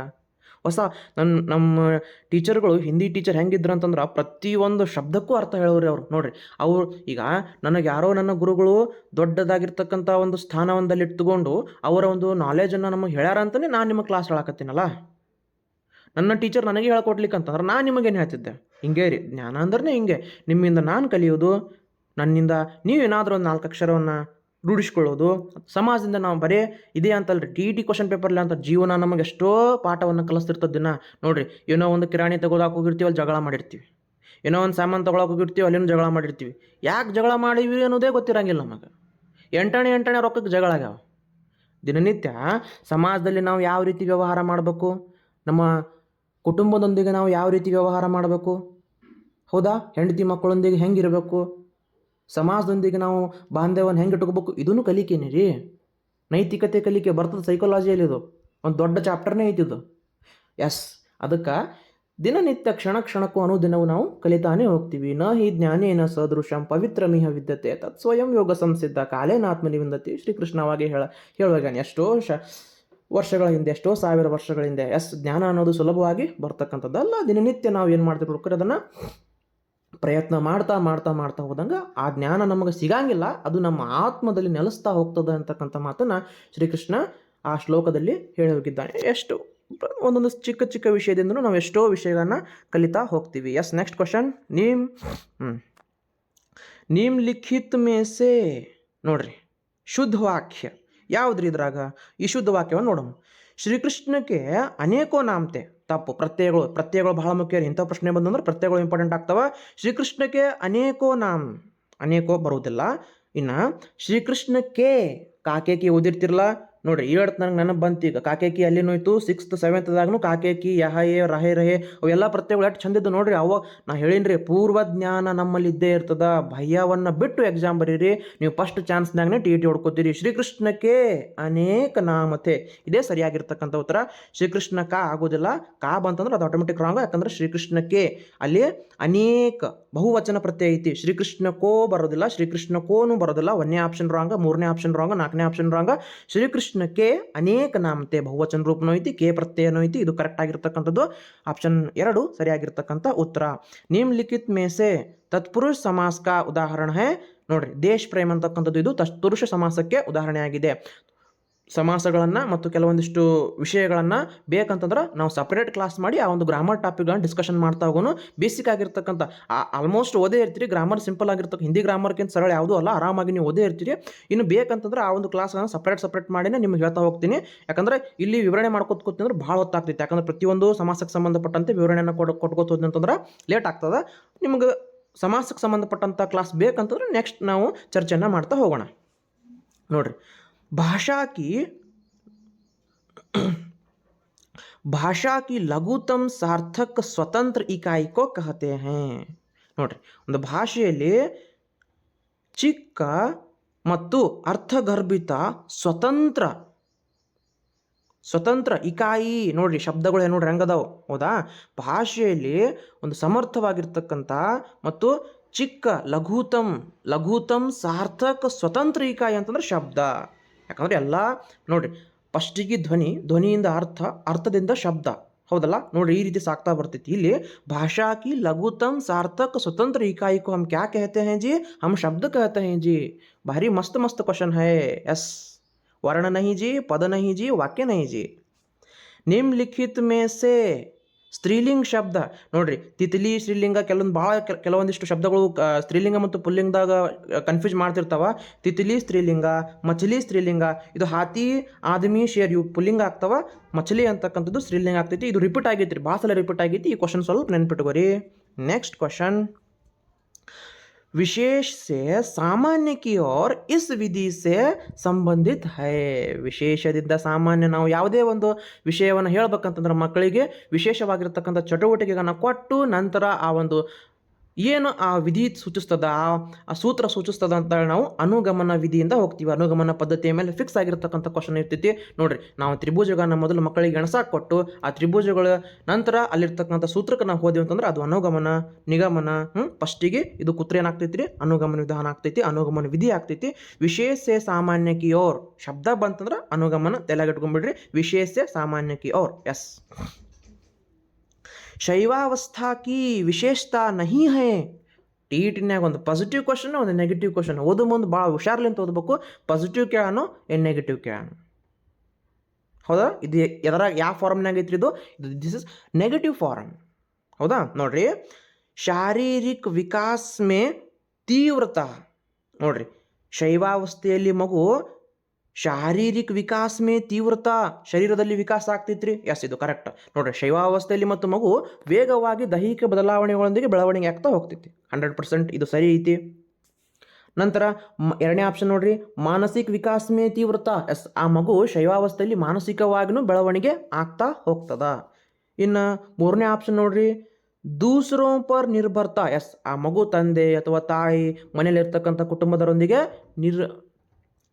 ಹೊಸ ನನ್ನ ನಮ್ಮ ಟೀಚರ್ಗಳು, ಹಿಂದಿ ಟೀಚರ್ ಹೆಂಗಿದ್ರು ಅಂತಂದ್ರೆ ಪ್ರತಿಯೊಂದು ಶಬ್ದಕ್ಕೂ ಅರ್ಥ ಹೇಳೋರಿ ಅವ್ರು. ನೋಡ್ರಿ, ಅವ್ರು ಈಗ ನನಗೆ ಯಾರೋ ನನ್ನ ಗುರುಗಳು ದೊಡ್ಡದಾಗಿರ್ತಕ್ಕಂಥ ಒಂದು ಸ್ಥಾನವೊಂದಲ್ಲಿ ಇಟ್ಕೊಂಡು ಅವರ ಒಂದು ನಾಲೆಜನ್ನು ನಮಗೆ ಹೇಳ್ಯಾರ ಅಂತಲೇ ನಾನು ನಿಮಗೆ ಕ್ಲಾಸ್ ಹೇಳಕತ್ತೀನಲ್ಲ ನನ್ನ ಟೀಚರ್ ನನಗೆ ಹೇಳ್ಕೊಡ್ಲಿಕ್ಕೆ ಅಂತಂದ್ರೆ ನಾನು ನಿಮಗೇನು ಹೇಳ್ತಿದ್ದೆ? ಹಿಂಗೆ ರೀ, ಜ್ಞಾನ ಅಂದ್ರೆ ಹಿಂಗೆ. ನಿಮ್ಮಿಂದ ನಾನು ಕಲಿಯೋದು, ನನ್ನಿಂದ ನೀವು ಏನಾದರೂ ಒಂದು ನಾಲ್ಕು ಅಕ್ಷರವನ್ನು ರೂಢಿಸ್ಕೊಳ್ಳೋದು. ಸಮಾಜದಿಂದ ನಾವು ಬರೇ ಇದೇ ರೀ ಟಿ ಟಿ ಕ್ವಶನ್ ಪೇಪರ್ಲಿ ಅಂತ ಜೀವನ ನಮಗೆ ಎಷ್ಟೋ ಪಾಠವನ್ನು ಕಲಿಸ್ತಿರ್ತದ ದಿನ. ನೋಡ್ರಿ, ಏನೋ ಒಂದು ಕಿರಾಣಿ ತಗೋದಾಕ್ ಹೋಗಿರ್ತೀವಿ, ಅಲ್ಲಿ ಜಗಳ ಮಾಡಿರ್ತೀವಿ. ಏನೋ ಒಂದು ಸಾಮಾನು ತೊಗೊಳಕ್ಕೆ ಹೋಗಿರ್ತೀವಿ, ಅಲ್ಲಿನೂ ಜಗಳ ಮಾಡಿರ್ತೀವಿ. ಯಾಕೆ ಜಗಳ ಮಾಡಿವಿ ಅನ್ನೋದೇ ಗೊತ್ತಿರಂಗಿಲ್ಲ ನಮಗೆ. ಎಂಟಣೆ ಎಂಟಣೆ ರೊಕ್ಕಕ್ಕೆ ಜಗಳ ಆಗ್ಯಾವ. ದಿನನಿತ್ಯ ಸಮಾಜದಲ್ಲಿ ನಾವು ಯಾವ ರೀತಿ ವ್ಯವಹಾರ ಮಾಡಬೇಕು? ನಮ್ಮ ಕುಟುಂಬದೊಂದಿಗೆ ನಾವು ಯಾವ ರೀತಿ ವ್ಯವಹಾರ ಮಾಡಬೇಕು? ಹೌದಾ? ಹೆಂಡತಿ ಮಕ್ಕಳೊಂದಿಗೆ ಹೆಂಗಿರಬೇಕು? ಸಮಾಜದೊಂದಿಗೆ ನಾವು ಬಾಂಧವ್ಯವನ್ನು ಹೆಂಗೆ ಇಟ್ಕೋಬೇಕು? ಇದನ್ನು ಕಲಿಕೆನೇ ರೀ. ನೈತಿಕತೆ ಕಲಿಕೆ ಬರ್ತದೆ ಸೈಕಾಲಜಿಯಲ್ಲಿ ಇದು. ಒಂದು ದೊಡ್ಡ ಚಾಪ್ಟರ್ನೇ ಐತಿ ಇದು. ಎಸ್ ಅದಕ್ಕೆ ದಿನನಿತ್ಯ ಕ್ಷಣ ಕ್ಷಣಕ್ಕೂ ಅನುದಿನವೂ ನಾವು ಕಲಿತಾನೇ ಹೋಗ್ತೀವಿ. ನ ಹಿ ಜ್ಞಾನೇನ ಸದೃಶಂ ಪವಿತ್ರ ಮಿಹ ವಿದ್ಯತೆ ತತ್ ಸ್ವಯಂ ಯೋಗ ಸಂಸಿದ್ಧ ಕಾಲೇನಾತ್ಮನಿ ವಿಂದತಿ ಶ್ರೀಕೃಷ್ಣವಾಗಿ ಹೇಳ ಹೇಳುವಾಗ ಎಷ್ಟೋ ಶ ವರ್ಷಗಳ ಹಿಂದೆ, ಎಷ್ಟೋ ಸಾವಿರ ವರ್ಷಗಳ ಹಿಂದೆ ಎಸ್ ಜ್ಞಾನ ಅನ್ನೋದು ಸುಲಭವಾಗಿ ಬರ್ತಕ್ಕಂಥದ್ದಲ್ಲ. ದಿನನಿತ್ಯ ನಾವು ಏನು ಮಾಡ್ತೀವಿ ಅದನ್ನು ಪ್ರಯತ್ನ ಮಾಡ್ತಾ ಮಾಡ್ತಾ ಮಾಡ್ತಾ ಹೋದಂಗೆ ಆ ಜ್ಞಾನ ನಮಗೆ ಸಿಗಂಗಿಲ್ಲ, ಅದು ನಮ್ಮ ಆತ್ಮದಲ್ಲಿ ನೆಲೆಸ್ತಾ ಹೋಗ್ತದೆ ಅಂತಕ್ಕಂಥ ಮಾತನ್ನು ಶ್ರೀಕೃಷ್ಣ ಆ ಶ್ಲೋಕದಲ್ಲಿ ಹೇಳಿ ಹೋಗಿದ್ದಾನೆ. ಎಷ್ಟು ಒಂದೊಂದು ಚಿಕ್ಕ ಚಿಕ್ಕ ವಿಷಯದಿಂದನೂ ನಾವು ಎಷ್ಟೋ ವಿಷಯಗಳನ್ನ ಕಲಿತಾ ಹೋಗ್ತೀವಿ. ಎಸ್ ನೆಕ್ಸ್ಟ್ ಕ್ವಶನ್ ನೀಮ್ ನೀಮ್ ಲಿಖಿತ್ ಮೇಸೆ ನೋಡ್ರಿ ಶುದ್ಧ ವಾಕ್ಯ ಯಾವುದ್ರಿ ಇದ್ರಾಗ? ಈ ಶುದ್ಧ ವಾಕ್ಯವನ್ನು ನೋಡೋಣ. ಶ್ರೀಕೃಷ್ಣಕ್ಕೆ ಅನೇಕೋ ನಾಮತೆ. ತಪ್ಪು. ಪ್ರತ್ಯಯಗಳು ಪ್ರತ್ಯಯಗಳು ಬಹಳ ಮುಖ್ಯ. ಇಂಥ ಪ್ರಶ್ನೆ ಬಂದಂದ್ರೆ ಪ್ರತ್ಯಯಗಳು ಇಂಪಾರ್ಟೆಂಟ್ ಆಗ್ತಾವ. ಶ್ರೀಕೃಷ್ಣಕ್ಕೆ ಅನೇಕೋ ನಾಮ್, ಅನೇಕೋ ಬರುವುದಿಲ್ಲ. ಇನ್ನು ಶ್ರೀಕೃಷ್ಣಕ್ಕೆ ಕಾಕೇಕಿ ಓದಿರ್ತಿರಲ್ಲ ನೋಡ್ರಿ ಹೇಳ್ತ ನನಗೆ ಬಂತು ಈಗ. ಕಾಕೇಕಿ ಅಲ್ಲಿನೂ ಇತ್ತು ಸಿಕ್ಸ್ತ್ ಸೆವೆಂತ್ದಾಗೂ ಕಾಕೇಕಿ, ಯಹಯೇ, ರಹೆ ರಹೆ, ಅವೆಲ್ಲ ಪ್ರತ್ಯಯಗಳು ಎಷ್ಟು ಚಂದಿದ್ದು ನೋಡ್ರಿ. ಅವ ನಾ ಹೇಳಿನ್ರಿ, ಪೂರ್ವ ಜ್ಞಾನ ನಮ್ಮಲ್ಲಿ ಇದ್ದೇ ಇರ್ತದ. ಭಯವನ್ನು ಬಿಟ್ಟು ಎಕ್ಸಾಮ್ ಬರೀರಿ. ನೀವು ಫಸ್ಟ್ ಚಾನ್ಸ್ನಾಗನೇ ಟಿ ಟಿ ಹೊಡ್ಕೋತೀರಿ. ಶ್ರೀಕೃಷ್ಣಕ್ಕೆ ಅನೇಕ ನಾಮತೆ. ಇದೇ ಸರಿಯಾಗಿರ್ತಕ್ಕಂಥ ಉತ್ತರ. ಶ್ರೀಕೃಷ್ಣ ಕಾ ಆಗೋದಿಲ್ಲ. ಕಾ ಬಂತಂದ್ರೆ ಅದು ಆಟೋಮೆಟಿಕ್ ರಾಂಗ್ ಯಾಕಂದ್ರೆ ಶ್ರೀಕೃಷ್ಣಕ್ಕೆ ಅಲ್ಲಿ ಅನೇಕ ಬಹುವಚನ ಪ್ರತ್ಯಯ ಐತಿ. ಶ್ರೀಕೃಷ್ಣಕ್ಕೋ ಬರೋದಿಲ್ಲ. ಶ್ರೀಕೃಷ್ಣಕೋನು ಬರೋದಿಲ್ಲ. ಒಂದನೇ ಆಪ್ಷನ್ ರಾಂಗ ಮೂರನೇ ಆಪ್ಷನ್ ರಾಂಗ ನಾಲ್ಕನೇ ಆಪ್ಷನ್ ರಾಂಗ ಶ್ರೀಕೃಷ್ಣಕ್ಕೆ ಅನೇಕ ನಾಮತೆ, ಬಹುವಚನ ರೂಪನೂ ಐತಿ, ಕೆ ಪ್ರತ್ಯಯನೂ ಐತಿ. ಇದು ಕರೆಕ್ಟ್ ಆಗಿರ್ತಕ್ಕಂಥದ್ದು. ಆಪ್ಷನ್ ಎರಡು ಸರಿಯಾಗಿರ್ತಕ್ಕಂಥ ಉತ್ತರ. ನಿಮ್ಲಿಖಿತ್ ಮೇಸೆ ತತ್ಪುರುಷ ಸಮಾಸಕ ಉದಾಹರಣೆ. ನೋಡ್ರಿ, ದೇಶ್ ಪ್ರೇಮ್ ಅಂತಕ್ಕಂಥದ್ದು ಇದು ತತ್ಪುರುಷ ಸಮಾಸಕ್ಕೆ ಉದಾಹರಣೆಯಾಗಿದೆ. ಸಮಾಸಗಳನ್ನು ಮತ್ತು ಕೆಲವೊಂದಿಷ್ಟು ವಿಷಯಗಳನ್ನು ಬೇಕಂತಂದ್ರೆ ನಾವು ಸಪ್ರೇಟ್ ಕ್ಲಾಸ್ ಮಾಡಿ ಆ ಒಂದು ಗ್ರಾಮರ್ ಟಾಪಿಕ್ಗಳನ್ನ ಡಿಸ್ಕಷನ್ ಮಾಡ್ತಾ ಹೋಗೋನು. ಬೇಸಿಕ್ ಆಗಿರ್ತಕ್ಕಂಥ ಆಲ್ಮೋಸ್ಟ್ ಓದೇ ಇರ್ತೀರಿ. ಗ್ರಾಮರ್ ಸಿಂಪಲ್ ಆಗಿರ್ತಕ್ಕ, ಹಿಂದಿ ಗ್ರಾಮರ್ಗಿಂತ ಸರಳ ಯಾವುದೂ ಅಲ್ಲ. ಆರಾಮಾಗಿ ನೀವು ಓದೇ ಇರ್ತೀರಿ. ಇನ್ನು ಬೇಕಂತಂದ್ರೆ ಆ ಒಂದು ಕ್ಲಾಸ್ಗಳನ್ನು ಸಪ್ರೇಟ್ ಸಪ್ರೇಟ್ ಮಾಡಿನೇ ನಿಮ್ಗೆ ಹೇಳ್ತಾ ಹೋಗ್ತೀನಿ. ಯಾಕಂದ್ರೆ ಇಲ್ಲಿ ವಿವರಣೆ ಮಾಡ್ಕೊತ ಕೂತಂದ್ರೆ ಭಾಳ ಹೊತ್ತಾಗ್ತೈತೆ. ಯಾಕಂದರೆ ಪ್ರತಿಯೊಂದು ಸಮಾಸಕ್ಕೆ ಸಂಬಂಧಪಟ್ಟಂತೆ ವಿವರಣೆಯನ್ನು ಕೊಡ್ ಕೊಟ್ಕೋತ ಹೋದ್ನಿ ಅಂತಂದ್ರೆ ಲೇಟ್ ಆಗ್ತದೆ. ನಿಮ್ಗೆ ಸಮಾಸಕ್ಕೆ ಸಂಬಂಧಪಟ್ಟಂಥ ಕ್ಲಾಸ್ ಬೇಕಂತಂದ್ರೆ ನೆಕ್ಸ್ಟ್ ನಾವು ಚರ್ಚೆಯನ್ನು ಮಾಡ್ತಾ ಹೋಗೋಣ. ನೋಡ್ರಿ. భాషకి ಭಾಷಾ ಕಿ ಲಘುತಮ್ ಸಾರ್ಥಕ ಸ್ವತಂತ್ರ ಇಕಾಯಿಕೋ ಕಹತೆ ಹ್ಯಾಂ ನೋಡ್ರಿ, ಒಂದು ಭಾಷೆಯಲ್ಲಿ ಚಿಕ್ಕ ಮತ್ತು ಅರ್ಥಗರ್ಭಿತ ಸ್ವತಂತ್ರ ಸ್ವತಂತ್ರ ಇಕಾಯಿ, ನೋಡ್ರಿ ಶಬ್ದಗಳು ಏನು ನೋಡ್ರಿ ಹೆಂಗದಾವು, ಹೌದಾ? ಭಾಷೆಯಲ್ಲಿ ಒಂದು ಸಮರ್ಥವಾಗಿರ್ತಕ್ಕಂಥ ಮತ್ತು ಚಿಕ್ಕ ಲಘುತಂ ಲಘುತಂ ಸಾರ್ಥಕ ಸ್ವತಂತ್ರ ಇಕಾಯಿ ಅಂತಂದ್ರೆ ಶಬ್ದ. ಯಾಕಂದ್ರೆ ಎಲ್ಲ ನೋಡ್ರಿ ಫಸ್ಟಿಗೆ ಧ್ವನಿ ಧ್ವನಿಯಿಂದ ಅರ್ಥ ಅರ್ಥದಿಂದ ಶಬ್ದ ಹೌದಲ್ಲ ನೋಡ್ರಿ ಈ ರೀತಿ ಸಾಕ್ತಾ ಬರ್ತೈತಿ ಇಲ್ಲಿ ಭಾಷಾ की लघुतम सार्थक स्वतंत्र इकाई को हम क्या कहते हैं जी हम शब्द कहते हैं जी भारी मस्त मस्त क्वेश्चन है यस वर्ण नहीं जी पद नहीं जी वाक्य नहीं जी निम्नलिखित में से ಸ್ತ್ರೀಲಿಂಗ ಶಬ್ದ. ನೋಡ್ರಿ ತಿತಿಲಿ ಸ್ತ್ರೀಲಿಂಗ ಕೆಲವೊಂದು ಭಾಳ ಕೆಲವೊಂದಿಷ್ಟು ಶಬ್ದಗಳು ಸ್ತ್ರೀಲಿಂಗ ಮತ್ತು ಪುಲ್ಲಿಂಗದಾಗ ಕನ್ಫ್ಯೂಸ್ ಮಾಡ್ತಿರ್ತಾವ. ತಿತಿಲಿ ಸ್ತ್ರೀಲಿಂಗ, ಮಚಲಿ, ಸ್ತ್ರೀಲಿಂಗ, ಇದು ಹಾತಿ, ಆದಮಿ, ಶೇರ್, ಇವು ಪುಲ್ಲಿಂಗ ಆಗ್ತಾವ. ಮಚಲಿ ಅಂತಕ್ಕಂಥದ್ದು ಸ್ತ್ರೀಲಿಂಗ ಆಗ್ತೈತಿ. ಇದು ರಿಪೀಟ್ ಆಗೈತಿ ರೀ ಭಾಳ ಸಲ ರಿಪೀಟ್ ಆಗೈತಿ. ಈ ಕ್ವಶನ್ ಸ್ವಲ್ಪ ನೆನ್ಪಿಟ್ಕೋರಿ. ನೆಕ್ಸ್ಟ್ ಕ್ವಶನ್ विशेष से सामान्य की ओर इस विधि से ಸಂಬಂಧಿತ ಹೈ ವಿಶೇಷದಿಂದ ಸಾಮಾನ್ಯ ನಾವು ಯಾವುದೇ ಒಂದು ವಿಷಯವನ್ನು ಹೇಳ್ಬೇಕಂತಂದ್ರೆ ಮಕ್ಕಳಿಗೆ ವಿಶೇಷವಾಗಿರ್ತಕ್ಕಂಥ ಚಟುವಟಿಕೆಗಳನ್ನು ಕೊಟ್ಟು ನಂತರ ಆ ಒಂದು ಏನು ಆ ವಿಧಿ ಸೂಚಿಸ್ತದ? ಆ ಸೂತ್ರ ಸೂಚಿಸ್ತದ ಅಂತ ನಾವು ಅನುಗಮನ ವಿಧಿಯಿಂದ ಹೋಗ್ತೀವಿ. ಅನುಗಮನ ಪದ್ಧತಿಯ ಮೇಲೆ ಫಿಕ್ಸ್ ಆಗಿರ್ತಕ್ಕಂಥ ಕ್ವಶನ್ ಇರ್ತೈತಿ. ನೋಡ್ರಿ, ನಾವು ತ್ರಿಭುಜಗಳನ್ನ ಮೊದಲು ಮಕ್ಕಳಿಗೆ ಎಣಸಾಕ್ ಕೊಟ್ಟು, ಆ ತ್ರಿಭುಜಗಳ ನಂತರ ಅಲ್ಲಿರ್ತಕ್ಕಂಥ ಸೂತ್ರಕ್ಕೆ ನಾವು ಹೋದೆವು ಅಂತಂದ್ರೆ ಅದು ಅನುಗಮನ, ನಿಗಮನ ಹ್ಞೂ ಫಸ್ಟಿಗೆ ಇದು ಕುತ್ರ ಏನಾಗ್ತೈತಿ ರೀ ಅನುಗಮನ ವಿಧಾನ ಆಗ್ತೈತಿ, ಅನುಗಮನ ವಿಧಿ ಆಗ್ತೈತಿ. ವಿಶೇಷ ಸಾಮಾನ್ಯ ಕಿಯೋರ್ ಶಬ್ದ ಬಂತಂದ್ರೆ ಅನುಗಮನ ತೆಲಗಿಟ್ಕೊಂಡ್ಬಿಡ್ರಿ. ವಿಶೇಷ ಸಾಮಾನ್ಯ ಕಿಯೋರ್ ಎಸ್ ಶೈವಾವಸ್ಥಾ ಕಿ ವಿಶೇಷತಾ ನಹಿ ಹೇ? ಟಿ ಟಿನ್ಯಾಗ ಒಂದು ಪಾಸಿಟಿವ್ ಕ್ವಶನ್ ಒಂದು ನೆಗೆಟಿವ್ ಕ್ವಶನ್ ಓದು ಮುಂದೆ ಭಾಳ ಹುಷಾರ್ಲಿಂತ ಓದಬೇಕು. ಪಾಸಿಟಿವ್ ಕೇಳಾನು, ಏನು ನೆಗೆಟಿವ್ ಕೇಳಾನು. ಹೌದಾ? ಇದು ಎದರಾಗ ಯಾವ ಫಾರಮ್ನಾಗ ಐತ್ರಿ ಇದು? ಇದು ದಿಸ್ ಇಸ್ ನೆಗೆಟಿವ್ ಫಾರಮ್ ಹೌದಾ? ನೋಡ್ರಿ. ಶಾರೀರಿಕ ವಿಕಾಸ್ ಮೇ ತೀವ್ರತಾ. ನೋಡ್ರಿ. ಶೈವಾವಸ್ಥೆಯಲ್ಲಿ ಮಗು ಶಾರೀರಿಕ ವಿಕಾಸ ಮೇ ತೀವ್ರತಾ ಶರೀರದಲ್ಲಿ ವಿಕಾಸ ಆಗ್ತೈತ್ರಿ? ಎಸ್ ಇದು ಕರೆಕ್ಟ್ ನೋಡ್ರಿ, ಶೈವಾವಸ್ಥೆಯಲ್ಲಿ ಮತ್ತು ಮಗು ವೇಗವಾಗಿ ದೈಹಿಕ ಬದಲಾವಣೆಗಳೊಂದಿಗೆ ಬೆಳವಣಿಗೆ ಆಗ್ತಾ ಹೋಗ್ತೈತಿ ಹಂಡ್ರೆಡ್ ಪರ್ಸೆಂಟ್ ಇದು ಸರಿ ಐತಿ. ನಂತರ ಎರಡನೇ ಆಪ್ಷನ್ ನೋಡ್ರಿ, ಮಾನಸಿಕ ವಿಕಾಸ ಮೇ ತೀವ್ರತಾ. ಎಸ್ ಆ ಮಗು ಶೈವಾವಸ್ಥೆಯಲ್ಲಿ ಮಾನಸಿಕವಾಗಿನೂ ಬೆಳವಣಿಗೆ ಆಗ್ತಾ ಹೋಗ್ತದ. ಇನ್ನು ಮೂರನೇ ಆಪ್ಷನ್ ನೋಡ್ರಿ, ದೂಸರೋ ಪರ್ ನಿರ್ಭರ್ತಾ. ಎಸ್ ಆ ಮಗು ತಂದೆ ಅಥವಾ ತಾಯಿ ಮನೇಲಿರ್ತಕ್ಕಂಥ ಕುಟುಂಬದರೊಂದಿಗೆ ನಿರ್,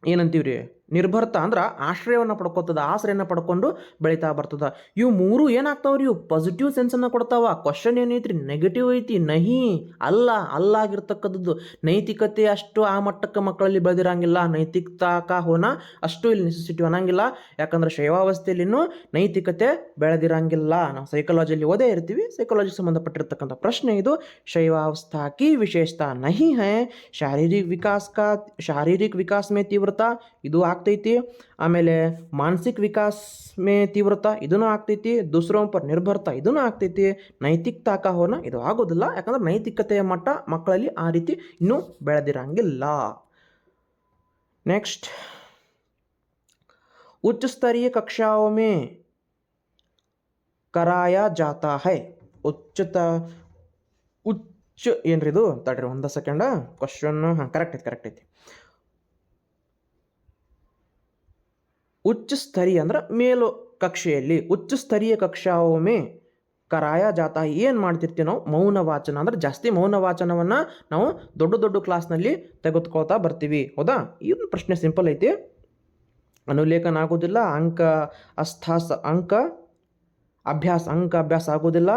ಏನಂತೀವ್ರಿ? ನಿರ್ಭರ್ತ ಅಂದ್ರೆ ಆಶ್ರಯವನ್ನು ಪಡ್ಕೊತದ ಆಶ್ರಯನ ಪಡ್ಕೊಂಡು ಬೆಳೀತಾ ಬರ್ತದ. ಇವು ಮೂರು ಏನಾಗ್ತಾವ್ರಿ? ಇವು ಪಾಸಿಟಿವ್ ಸೆನ್ಸನ್ನು ಕೊಡ್ತಾವ. ಕ್ವಶನ್ ಏನೈತ್ರಿ? ನೆಗೆಟಿವ್ ಐತಿ, ನಹಿ, ಅಲ್ಲ ಅಲ್ಲ ಆಗಿರ್ತಕ್ಕದ್ದು ನೈತಿಕತೆ ಅಷ್ಟು ಆ ಮಟ್ಟಕ್ಕೆ ಮಕ್ಕಳಲ್ಲಿ ಬೆಳೆದಿರಂಗಿಲ್ಲ. ನೈತಿಕತಾಕ ಹೋನ ಅಷ್ಟು ಇಲ್ಲಿ ನೆಸೆಸಿಟಿ ಅನ್ನಂಗಿಲ್ಲ. ಯಾಕಂದ್ರೆ ಶೈವಾವಸ್ಥೆಯಲ್ಲಿ ನೈತಿಕತೆ ಬೆಳೆದಿರಂಗಿಲ್ಲ. ನಾವು ಸೈಕಾಲಜಿಯಲ್ಲಿ ಓದೇ ಇರ್ತೀವಿ. ಸೈಕಾಲಜಿ ಸಂಬಂಧಪಟ್ಟಿರ್ತಕ್ಕಂಥ ಪ್ರಶ್ನೆ ಇದು. ಶೈವಾವಸ್ಥಾ ಕಿ ವಿಶೇಷತಾ? ನಹಿ ಹೈ. ಶಾರೀರಿಕ ವಿಕಾಸ್ ಕಾ ಶಾರೀರಿಕ ವಿಕಾಸ್ ಮೇ ತೀವ್ರತಾ? ಇದು ಆಗ್ ಆಗ್ತೈತಿ ಆಮೇಲೆ ಮಾನಸಿಕ ವಿಕಾಸ್ ಮೇ ತೀವ್ರತಾ ಇದನ್ನು ಆಗ್ತೈತಿ ದುಸ್ರೋಂ ಪರ್ ನಿರ್ಭರ್ತಾ ಇದನ್ನು ಆಗ್ತೈತಿ ನೈತಿಕತಾ ಕಾ ಹೋನ ಇದು ಆಗೋದಿಲ್ಲ ಯಾಕಂದ್ರೆ ನೈತಿಕತೆಯ ಮಟ್ಟ ಮಕ್ಕಳಲ್ಲಿ ಆ ರೀತಿ ಇನ್ನೂ ಬೆಳೆದಿರಂಗಿಲ್ಲ ನೆಕ್ಸ್ಟ್ उच्च स्तरीय कक्षाओं में कराया जाता है ಉಚ್ಚತ ಉಚ್ಚ ಏನ್ರಿ ಇದು ತಡ್ರಿ ಒಂದು ಸೆಕೆಂಡ ಕ್ವಶನ್ ಹಾಂ ಕರೆಕ್ಟ್ ಐತಿ ಕರೆಕ್ಟ್ ಐತಿ ಉಚ್ಚ ಸ್ತರೀಯ ಅಂದ್ರೆ ಮೇಲು ಕಕ್ಷೆಯಲ್ಲಿ ಉಚ್ಚ ಸ್ತರೀಯ ಕಕ್ಷಾವೊಮ್ಮೆ ಕರಾಯ ಜಾತ, ಏನು ಮಾಡ್ತಿರ್ತೀವಿ ನಾವು? ಮೌನ ವಾಚನ, ಅಂದ್ರೆ ಜಾಸ್ತಿ ಮೌನ ವಾಚನವನ್ನು ನಾವು ದೊಡ್ಡ ದೊಡ್ಡ ಕ್ಲಾಸ್ನಲ್ಲಿ ತೆಗೆದುಕೊಳ್ತಾ ಬರ್ತೀವಿ. ಹೌದಾ? ಇದೊಂದು ಪ್ರಶ್ನೆ ಸಿಂಪಲ್ ಐತಿ. ಅನುಲೇಖನ ಆಗೋದಿಲ್ಲ, ಅಂಕ, ಅಸ್ಥಾಸ, ಅಂಕ, ಅಭ್ಯಾಸ ಅಂಕ, ಅಭ್ಯಾಸ ಆಗೋದಿಲ್ಲ.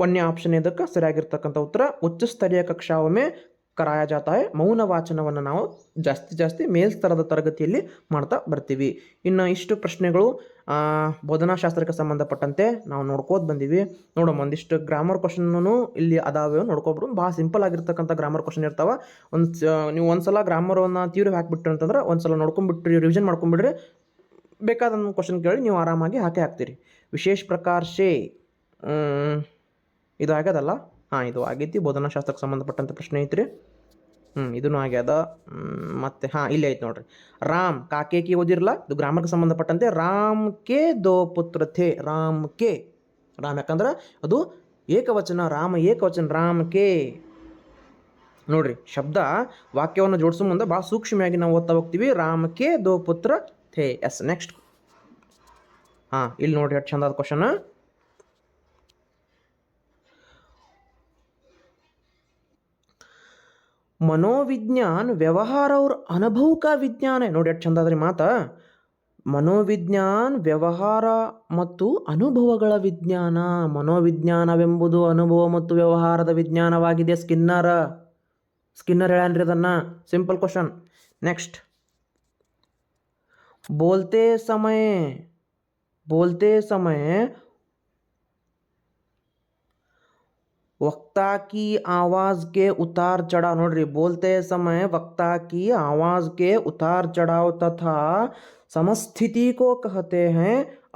ಒಂದನೇ ಆಪ್ಷನ್ ಇದಕ್ಕೆ ಸರಿಯಾಗಿರ್ತಕ್ಕಂಥ ಉತ್ತರ ಉಚ್ಚ ಸ್ತರೀಯ ಕಕ್ಷಾವೊಮ್ಮೆ ಕರಾಯ ಜಾತಾಯ. ಮೌನ ವಾಚನವನ್ನು ನಾವು ಜಾಸ್ತಿ ಜಾಸ್ತಿ ಮೇಲ್ಸ್ತರದ ತರಗತಿಯಲ್ಲಿ ಮಾಡ್ತಾ ಬರ್ತೀವಿ. ಇನ್ನು ಇಷ್ಟು ಪ್ರಶ್ನೆಗಳು ಬೋಧನಾಶಾಸ್ತ್ರಕ್ಕೆ ಸಂಬಂಧಪಟ್ಟಂತೆ ನಾವು ನೋಡ್ಕೋತ ಬಂದೀವಿ. ನೋಡೋಣ ಒಂದಿಷ್ಟು ಗ್ರಾಮರ್ ಕ್ವಶನ್ನೂ ಇಲ್ಲಿ ಅದಾವೆ ನೋಡ್ಕೊಬಿಡು ಭಾಳ ಸಿಂಪಲ್ ಆಗಿರ್ತಕ್ಕಂಥ ಗ್ರಾಮರ್ ಕ್ವಶನ್ ಇರ್ತಾವೆ. ಒಂದು ನೀವು ಒಂದ್ಸಲ ಗ್ರಾಮರನ್ನು ತೀವ್ರ ಹಾಕಿಬಿಟ್ರಿ ಅಂತಂದ್ರೆ ಒಂದ್ಸಲ ನೋಡ್ಕೊಂಬಿಟ್ರಿ ರಿವಿಷನ್ ಮಾಡ್ಕೊಂಬಿಡ್ರಿ. ಬೇಕಾದಂಥ ಕ್ವಶನ್ ಕೇಳಿ ನೀವು ಆರಾಮಾಗಿ ಹಾಕೇ ಹಾಕ್ತೀರಿ. ವಿಶೇಷ ಪ್ರಕಾರ ಶೇ ಮ್, ಇದು ಆಗ್ಯದಲ್ಲ ಹಾಂ, ಇದು ಆಗೈತಿ ಬೋಧನಾಶಾಸ್ತ್ರಕ್ಕೆ ಸಂಬಂಧಪಟ್ಟಂಥ ಪ್ರಶ್ನೆ ಐತ್ರಿ. ಹ್ಞೂ ಇದನ್ನು ಆಗ್ಯದ ಮತ್ತು ಮತ್ತೆ ಹಾಂ, ಇಲ್ಲೇ ಐತೆ ನೋಡ್ರಿ. ರಾಮ್ ಕಾಕೆ ಕಿ ಓದಿರಲ್ಲ ಇದು ಗ್ರಾಮರ್ಗೆ ಸಂಬಂಧಪಟ್ಟಂತೆ. ರಾಮ್ ಕೆ ದೋ ಪುತ್ರ ಥೇ, ರಾಮ್ ಕೆ. ರಾಮ್ ಯಾಕಂದ್ರೆ ಅದು ಏಕವಚನ, ರಾಮ ಏಕವಚನ, ರಾಮ್ ಕೆ. ನೋಡ್ರಿ, ಶಬ್ದ ವಾಕ್ಯವನ್ನು ಜೋಡಿಸೋ ಮುಂದೆ ಭಾಳ ಸೂಕ್ಷ್ಮವಾಗಿ ನಾವು ಓದ್ತಾ ಹೋಗ್ತೀವಿ. ರಾಮ್ ಕೆ ದೋ ಪುತ್ರ ಥೇ, ಎಸ್, ನೆಕ್ಸ್ಟ್. ಹಾಂ, ಇಲ್ಲಿ ನೋಡ್ರಿ ಎಷ್ಟು ಚಂದ ಕ್ವಶನ್ ಮನೋವಿಜ್ಞಾನ್ ವ್ಯವಹಾರ ಅವ್ರ ಅನುಭವಕ ವಿಜ್ಞಾನ. ನೋಡಿ ಎಷ್ಟು ಚಂದ ಅದ್ರಿ ಮಾತ. ಮನೋವಿಜ್ಞಾನ್ ವ್ಯವಹಾರ ಮತ್ತು ಅನುಭವಗಳ ವಿಜ್ಞಾನ. ಮನೋವಿಜ್ಞಾನವೆಂಬುದು ಅನುಭವ ಮತ್ತು ವ್ಯವಹಾರದ ವಿಜ್ಞಾನವಾಗಿದೆ ಸ್ಕಿನ್ನರ. ಸ್ಕಿನ್ನರ್ ಹೇಳನ್ರಿ ಅದನ್ನು. Simple question. ನೆಕ್ಸ್ಟ್. ಬೋಲ್ತೆ ಸಮಯ. ಬೋಲ್ತೆ ಸಮಯ वक्ता की आवाज़ के उतार चढ़ाव ನೋಡ್ರಿ बोलते समय वक्ता की आवाज़ के उतार चढ़ाव तथा ಸಮಸ್ಥಿತಿ ಕೋ ಕಹತೆ ಹೇ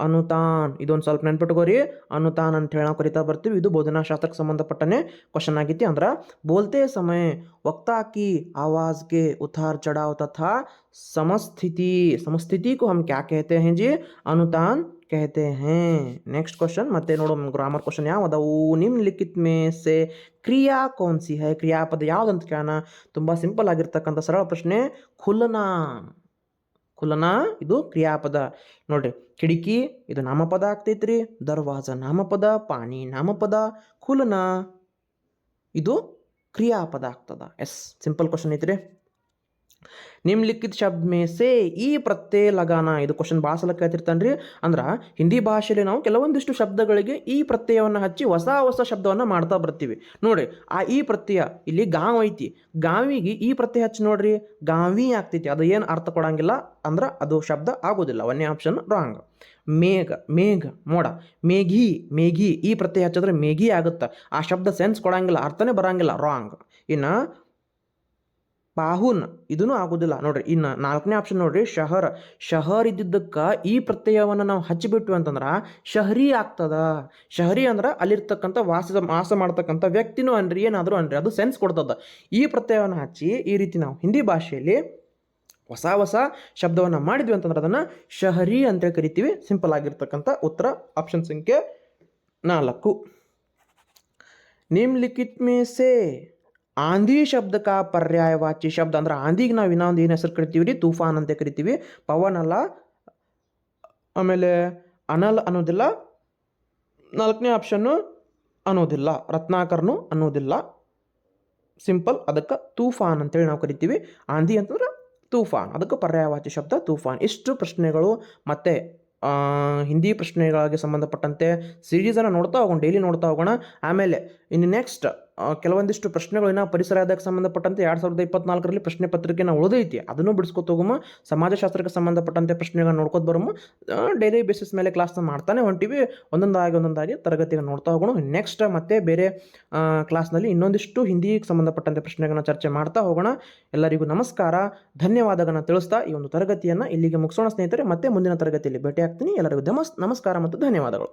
ಅನುತಾನ್ ಇದೊಂದು ಸ್ವಲ್ಪ ನೆನ್ಪಿಟ್ಕೋರಿ ಅನುತಾನ್ ಅಂತ ಹೇಳಿ ನಾವು ಕರಿತಾ ಬರ್ತೀವಿ ಇದು ಬೋಧನಾಶಾಸ್ತ್ರಕ್ಕೆ ಸಂಬಂಧಪಟ್ಟನೆ ಕ್ವಶನ್ ಆಗೈತಿ ಅಂದ್ರೆ बोलते समय वक्ता की आवाज़ के उतार चढ़ाव तथा समस्थिति समस्थिति को हम क्या कहते हैं जी अनुतान कहते हैं नेक्स्ट क्वेश्चन ಮತ್ತೆ ನೋಡೋ ಗ್ರಾಮರ್ ಕ್ವಶನ್ ಯಾವ್ದವು ನಿಮ್ಲಿಖಿತ್ ಮೇ ಸೆ ಕ್ರಿಯಾ ಕೌನ್ ಸಿ ಹೈ ಕ್ರಿಯಾಪದ ಯಾವ್ದಂತ ಕೇಳೋಣ ತುಂಬ ಸಿಂಪಲ್ ಆಗಿರ್ತಕ್ಕಂಥ ಸರಳ ಪ್ರಶ್ನೆ ಖುಲ್ನಾ ಖುಲ್ನಾ ಇದು ಕ್ರಿಯಾಪದ ನೋಡ್ರಿ ಕಿಟಕಿ ಇದು ನಾಮಪದ ಆಗ್ತೈತ್ರಿ ದರ್ವಾಜ ನಾಮಪದ ಪಾನಿ ನಾಮಪದ ಖುಲ್ನಾ ಇದು ಕ್ರಿಯಾಪದ ಆಗ್ತದ ಎಸ್ ಸಿಂಪಲ್ ಕ್ವಶನ್ ಐತ್ರಿ ನಿಮ್ಲಿಖಿತ್ ಶಬ್ದ ಮೇ ಈ ಪ್ರತ್ಯಯ ಲಗಾನ? ಇದು ಕ್ವಶನ್ ಭಾಳ ಸಲ ರೀ ಅಂದ್ರೆ ಹಿಂದಿ ಭಾಷೆಯಲ್ಲಿ ನಾವು ಕೆಲವೊಂದಿಷ್ಟು ಶಬ್ದಗಳಿಗೆ ಈ ಪ್ರತ್ಯಯವನ್ನು ಹಚ್ಚಿ ಹೊಸ ಹೊಸ ಶಬ್ದವನ್ನು ಮಾಡ್ತಾ ಬರ್ತೀವಿ. ನೋಡಿ, ಆ ಈ ಪ್ರತ್ಯಯ ಇಲ್ಲಿ ಗಾಂವ್ ಐತಿ. ಗಾವಿಗೆ ಈ ಪ್ರತ್ಯಯ ಹಚ್ಚಿ ನೋಡ್ರಿ. ಗಾವಿ ಆಗ್ತೈತಿ. ಅದು ಏನು ಅರ್ಥ ಕೊಡಂಗಿಲ್ಲ. ಅಂದ್ರೆ ಅದು ಶಬ್ದ ಆಗೋದಿಲ್ಲ. ಒನ್ನೇ ಆಪ್ಷನ್ ರಾಂಗ್. ಮೇಘ ಮೇಘ, ಮೋಡ. ಮೇಘಿ ಮೇಘಿ. ಈ ಪ್ರತ್ಯಯ ಹಚ್ಚಿದ್ರೆ ಮೇಘಿ ಆಗುತ್ತೆ? ಆ ಶಬ್ದ ಸೆನ್ಸ್ ಕೊಡಂಗಿಲ್ಲ. ಅರ್ಥನೇ ಬರಂಗಿಲ್ಲ. ರಾಂಗ್. ಇನ್ನು ಪಾಹುನ್ ಇದೂ ಆಗೋದಿಲ್ಲ. ನೋಡ್ರಿ, ಇನ್ನು ನಾಲ್ಕನೇ ಆಪ್ಷನ್ ನೋಡ್ರಿ, ಶಹರ್. ಶಹರ್ ಇದ್ದಿದ್ದಕ್ಕೆ ಈ ಪ್ರತ್ಯಯವನ್ನು ನಾವು ಹಚ್ಚಿಬಿಟ್ವಿ ಅಂತಂದ್ರೆ ಶಹರಿ ಆಗ್ತದ. ಶಹರಿ ಅಂದ್ರೆ ಅಲ್ಲಿರ್ತಕ್ಕಂಥ ವಾಸ ವಾಸ ಮಾಡ್ತಕ್ಕಂಥ ವ್ಯಕ್ತಿನೂ ಅನ್ರಿ, ಏನಾದರೂ ಅನ್ರಿ, ಅದು ಸೆನ್ಸ್ ಕೊಡ್ತದ. ಈ ಪ್ರತ್ಯಯವನ್ನು ಹಚ್ಚಿ ಈ ರೀತಿ ನಾವು ಹಿಂದಿ ಭಾಷೆಯಲ್ಲಿ ಹೊಸ ಹೊಸ ಶಬ್ದವನ್ನು ಮಾಡಿದ್ವಿ ಅಂತಂದ್ರೆ ಅದನ್ನು ಶಹರಿ ಅಂತೇಳಿ ಕರಿತೀವಿ. ಸಿಂಪಲ್ ಆಗಿರ್ತಕ್ಕಂಥ ಉತ್ತರ ಆಪ್ಷನ್ ಸಂಖ್ಯೆ ನಾಲ್ಕು. ನಿಮ್ಲಿಖಿತ್ ಮೇ ಸೇ ಆಂಧಿ ಶಬ್ದಕ್ಕೆ ಪರ್ಯಾಯವಾಚಿ ಶಬ್ದ ಅಂದ್ರೆ ಆಂಧಿಗೆ ನಾವು ಇನ್ನೊಂದು ಏನು ಹೆಸರು ಕರಿತೀವಿ ರೀ? ತೂಫಾನ್ ಅಂತ ಕರಿತೀವಿ. ಪವನ್ ಅಲ್ಲ, ಆಮೇಲೆ ಅನಲ್ ಅನ್ನೋದಿಲ್ಲ, ನಾಲ್ಕನೇ ಆಪ್ಷನ್ನು ಅನ್ನೋದಿಲ್ಲ, ರತ್ನಾಕರ್ನು ಅನ್ನೋದಿಲ್ಲ. ಸಿಂಪಲ್ ಅದಕ್ಕೆ ತೂಫಾನ್ ಅಂತೇಳಿ ನಾವು ಕರಿತೀವಿ. ಆಂಧಿ ಅಂತಂದ್ರೆ ತೂಫಾನ್, ಅದಕ್ಕೆ ಪರ್ಯಾಯವಾಚಿ ಶಬ್ದ ತೂಫಾನ್. ಇಷ್ಟು ಪ್ರಶ್ನೆಗಳು, ಮತ್ತು ಹಿಂದಿ ಪ್ರಶ್ನೆಗಳಿಗೆ ಸಂಬಂಧಪಟ್ಟಂತೆ ಸಿರೀಸನ್ನು ನೋಡ್ತಾ ಹೋಗೋಣ ಡೈಲಿ ನೋಡ್ತಾ ಹೋಗೋಣ. ಆಮೇಲೆ, ಇನ್ನು ನೆಕ್ಸ್ಟ್ ಕೆಲವೊಂದಿಷ್ಟು ಪ್ರಶ್ನೆಗಳು ಏನೋ ಪರಿಸರ ಆದಾಯಕ್ಕೆ ಸಂಬಂಧಪಟ್ಟಂತೆ ಎರಡು ಸಾವಿರದ ಇಪ್ಪತ್ನಾಲ್ಕರಲ್ಲಿ ಪ್ರಶ್ನೆ ಪತ್ರಿಕೆ ನಾವು ಉಳಿದೈತಿ. ಅದನ್ನು ಬಿಡಿಸ್ಕೊತ ಹೋಗುಮ. ಸಮಾಜಶಾಸ್ತ್ರಕ್ಕೆ ಸಂಬಂಧಪಟ್ಟಂತೆ ಪ್ರಶ್ನೆಗಳನ್ನ ನೋಡ್ಕೊತ ಬರಮು. ಡೈಲಿ ಬೇಸಿಸ್ ಮೇಲೆ ಕ್ಲಾಸ್ನ ಮಾಡ್ತಾನೆ ಹೊಂಟಿವಿ. ಒಂದೊಂದಾಗಿ ಒಂದೊಂದಾಗಿ ತರಗತಿಯನ್ನು ನೋಡ್ತಾ ಹೋಗೋಣ. ನೆಕ್ಸ್ಟ್ ಮತ್ತೆ ಬೇರೆ ಕ್ಲಾಸ್ನಲ್ಲಿ ಇನ್ನೊಂದಿಷ್ಟು ಹಿಂದಿಗೆ ಸಂಬಂಧಪಟ್ಟಂತೆ ಪ್ರಶ್ನೆಗಳನ್ನ ಚರ್ಚೆ ಮಾಡ್ತಾ ಹೋಗೋಣ. ಎಲ್ಲರಿಗೂ ನಮಸ್ಕಾರ. ಧನ್ಯವಾದಗಳನ್ನು ತಿಳಿಸ್ತಾ ಈ ಒಂದು ತರಗತಿಯನ್ನು ಇಲ್ಲಿಗೆ ಮುಗಿಸೋಣ ಸ್ನೇಹಿತರೆ. ಮತ್ತೆ ಮುಂದಿನ ತರಗತಿಯಲ್ಲಿ ಭೇಟಿ ಆಗ್ತೀನಿ ಎಲ್ಲರಿಗೂ ನಮಸ್ ನಮಸ್ಕಾರ ಮತ್ತು ಧನ್ಯವಾದಗಳು.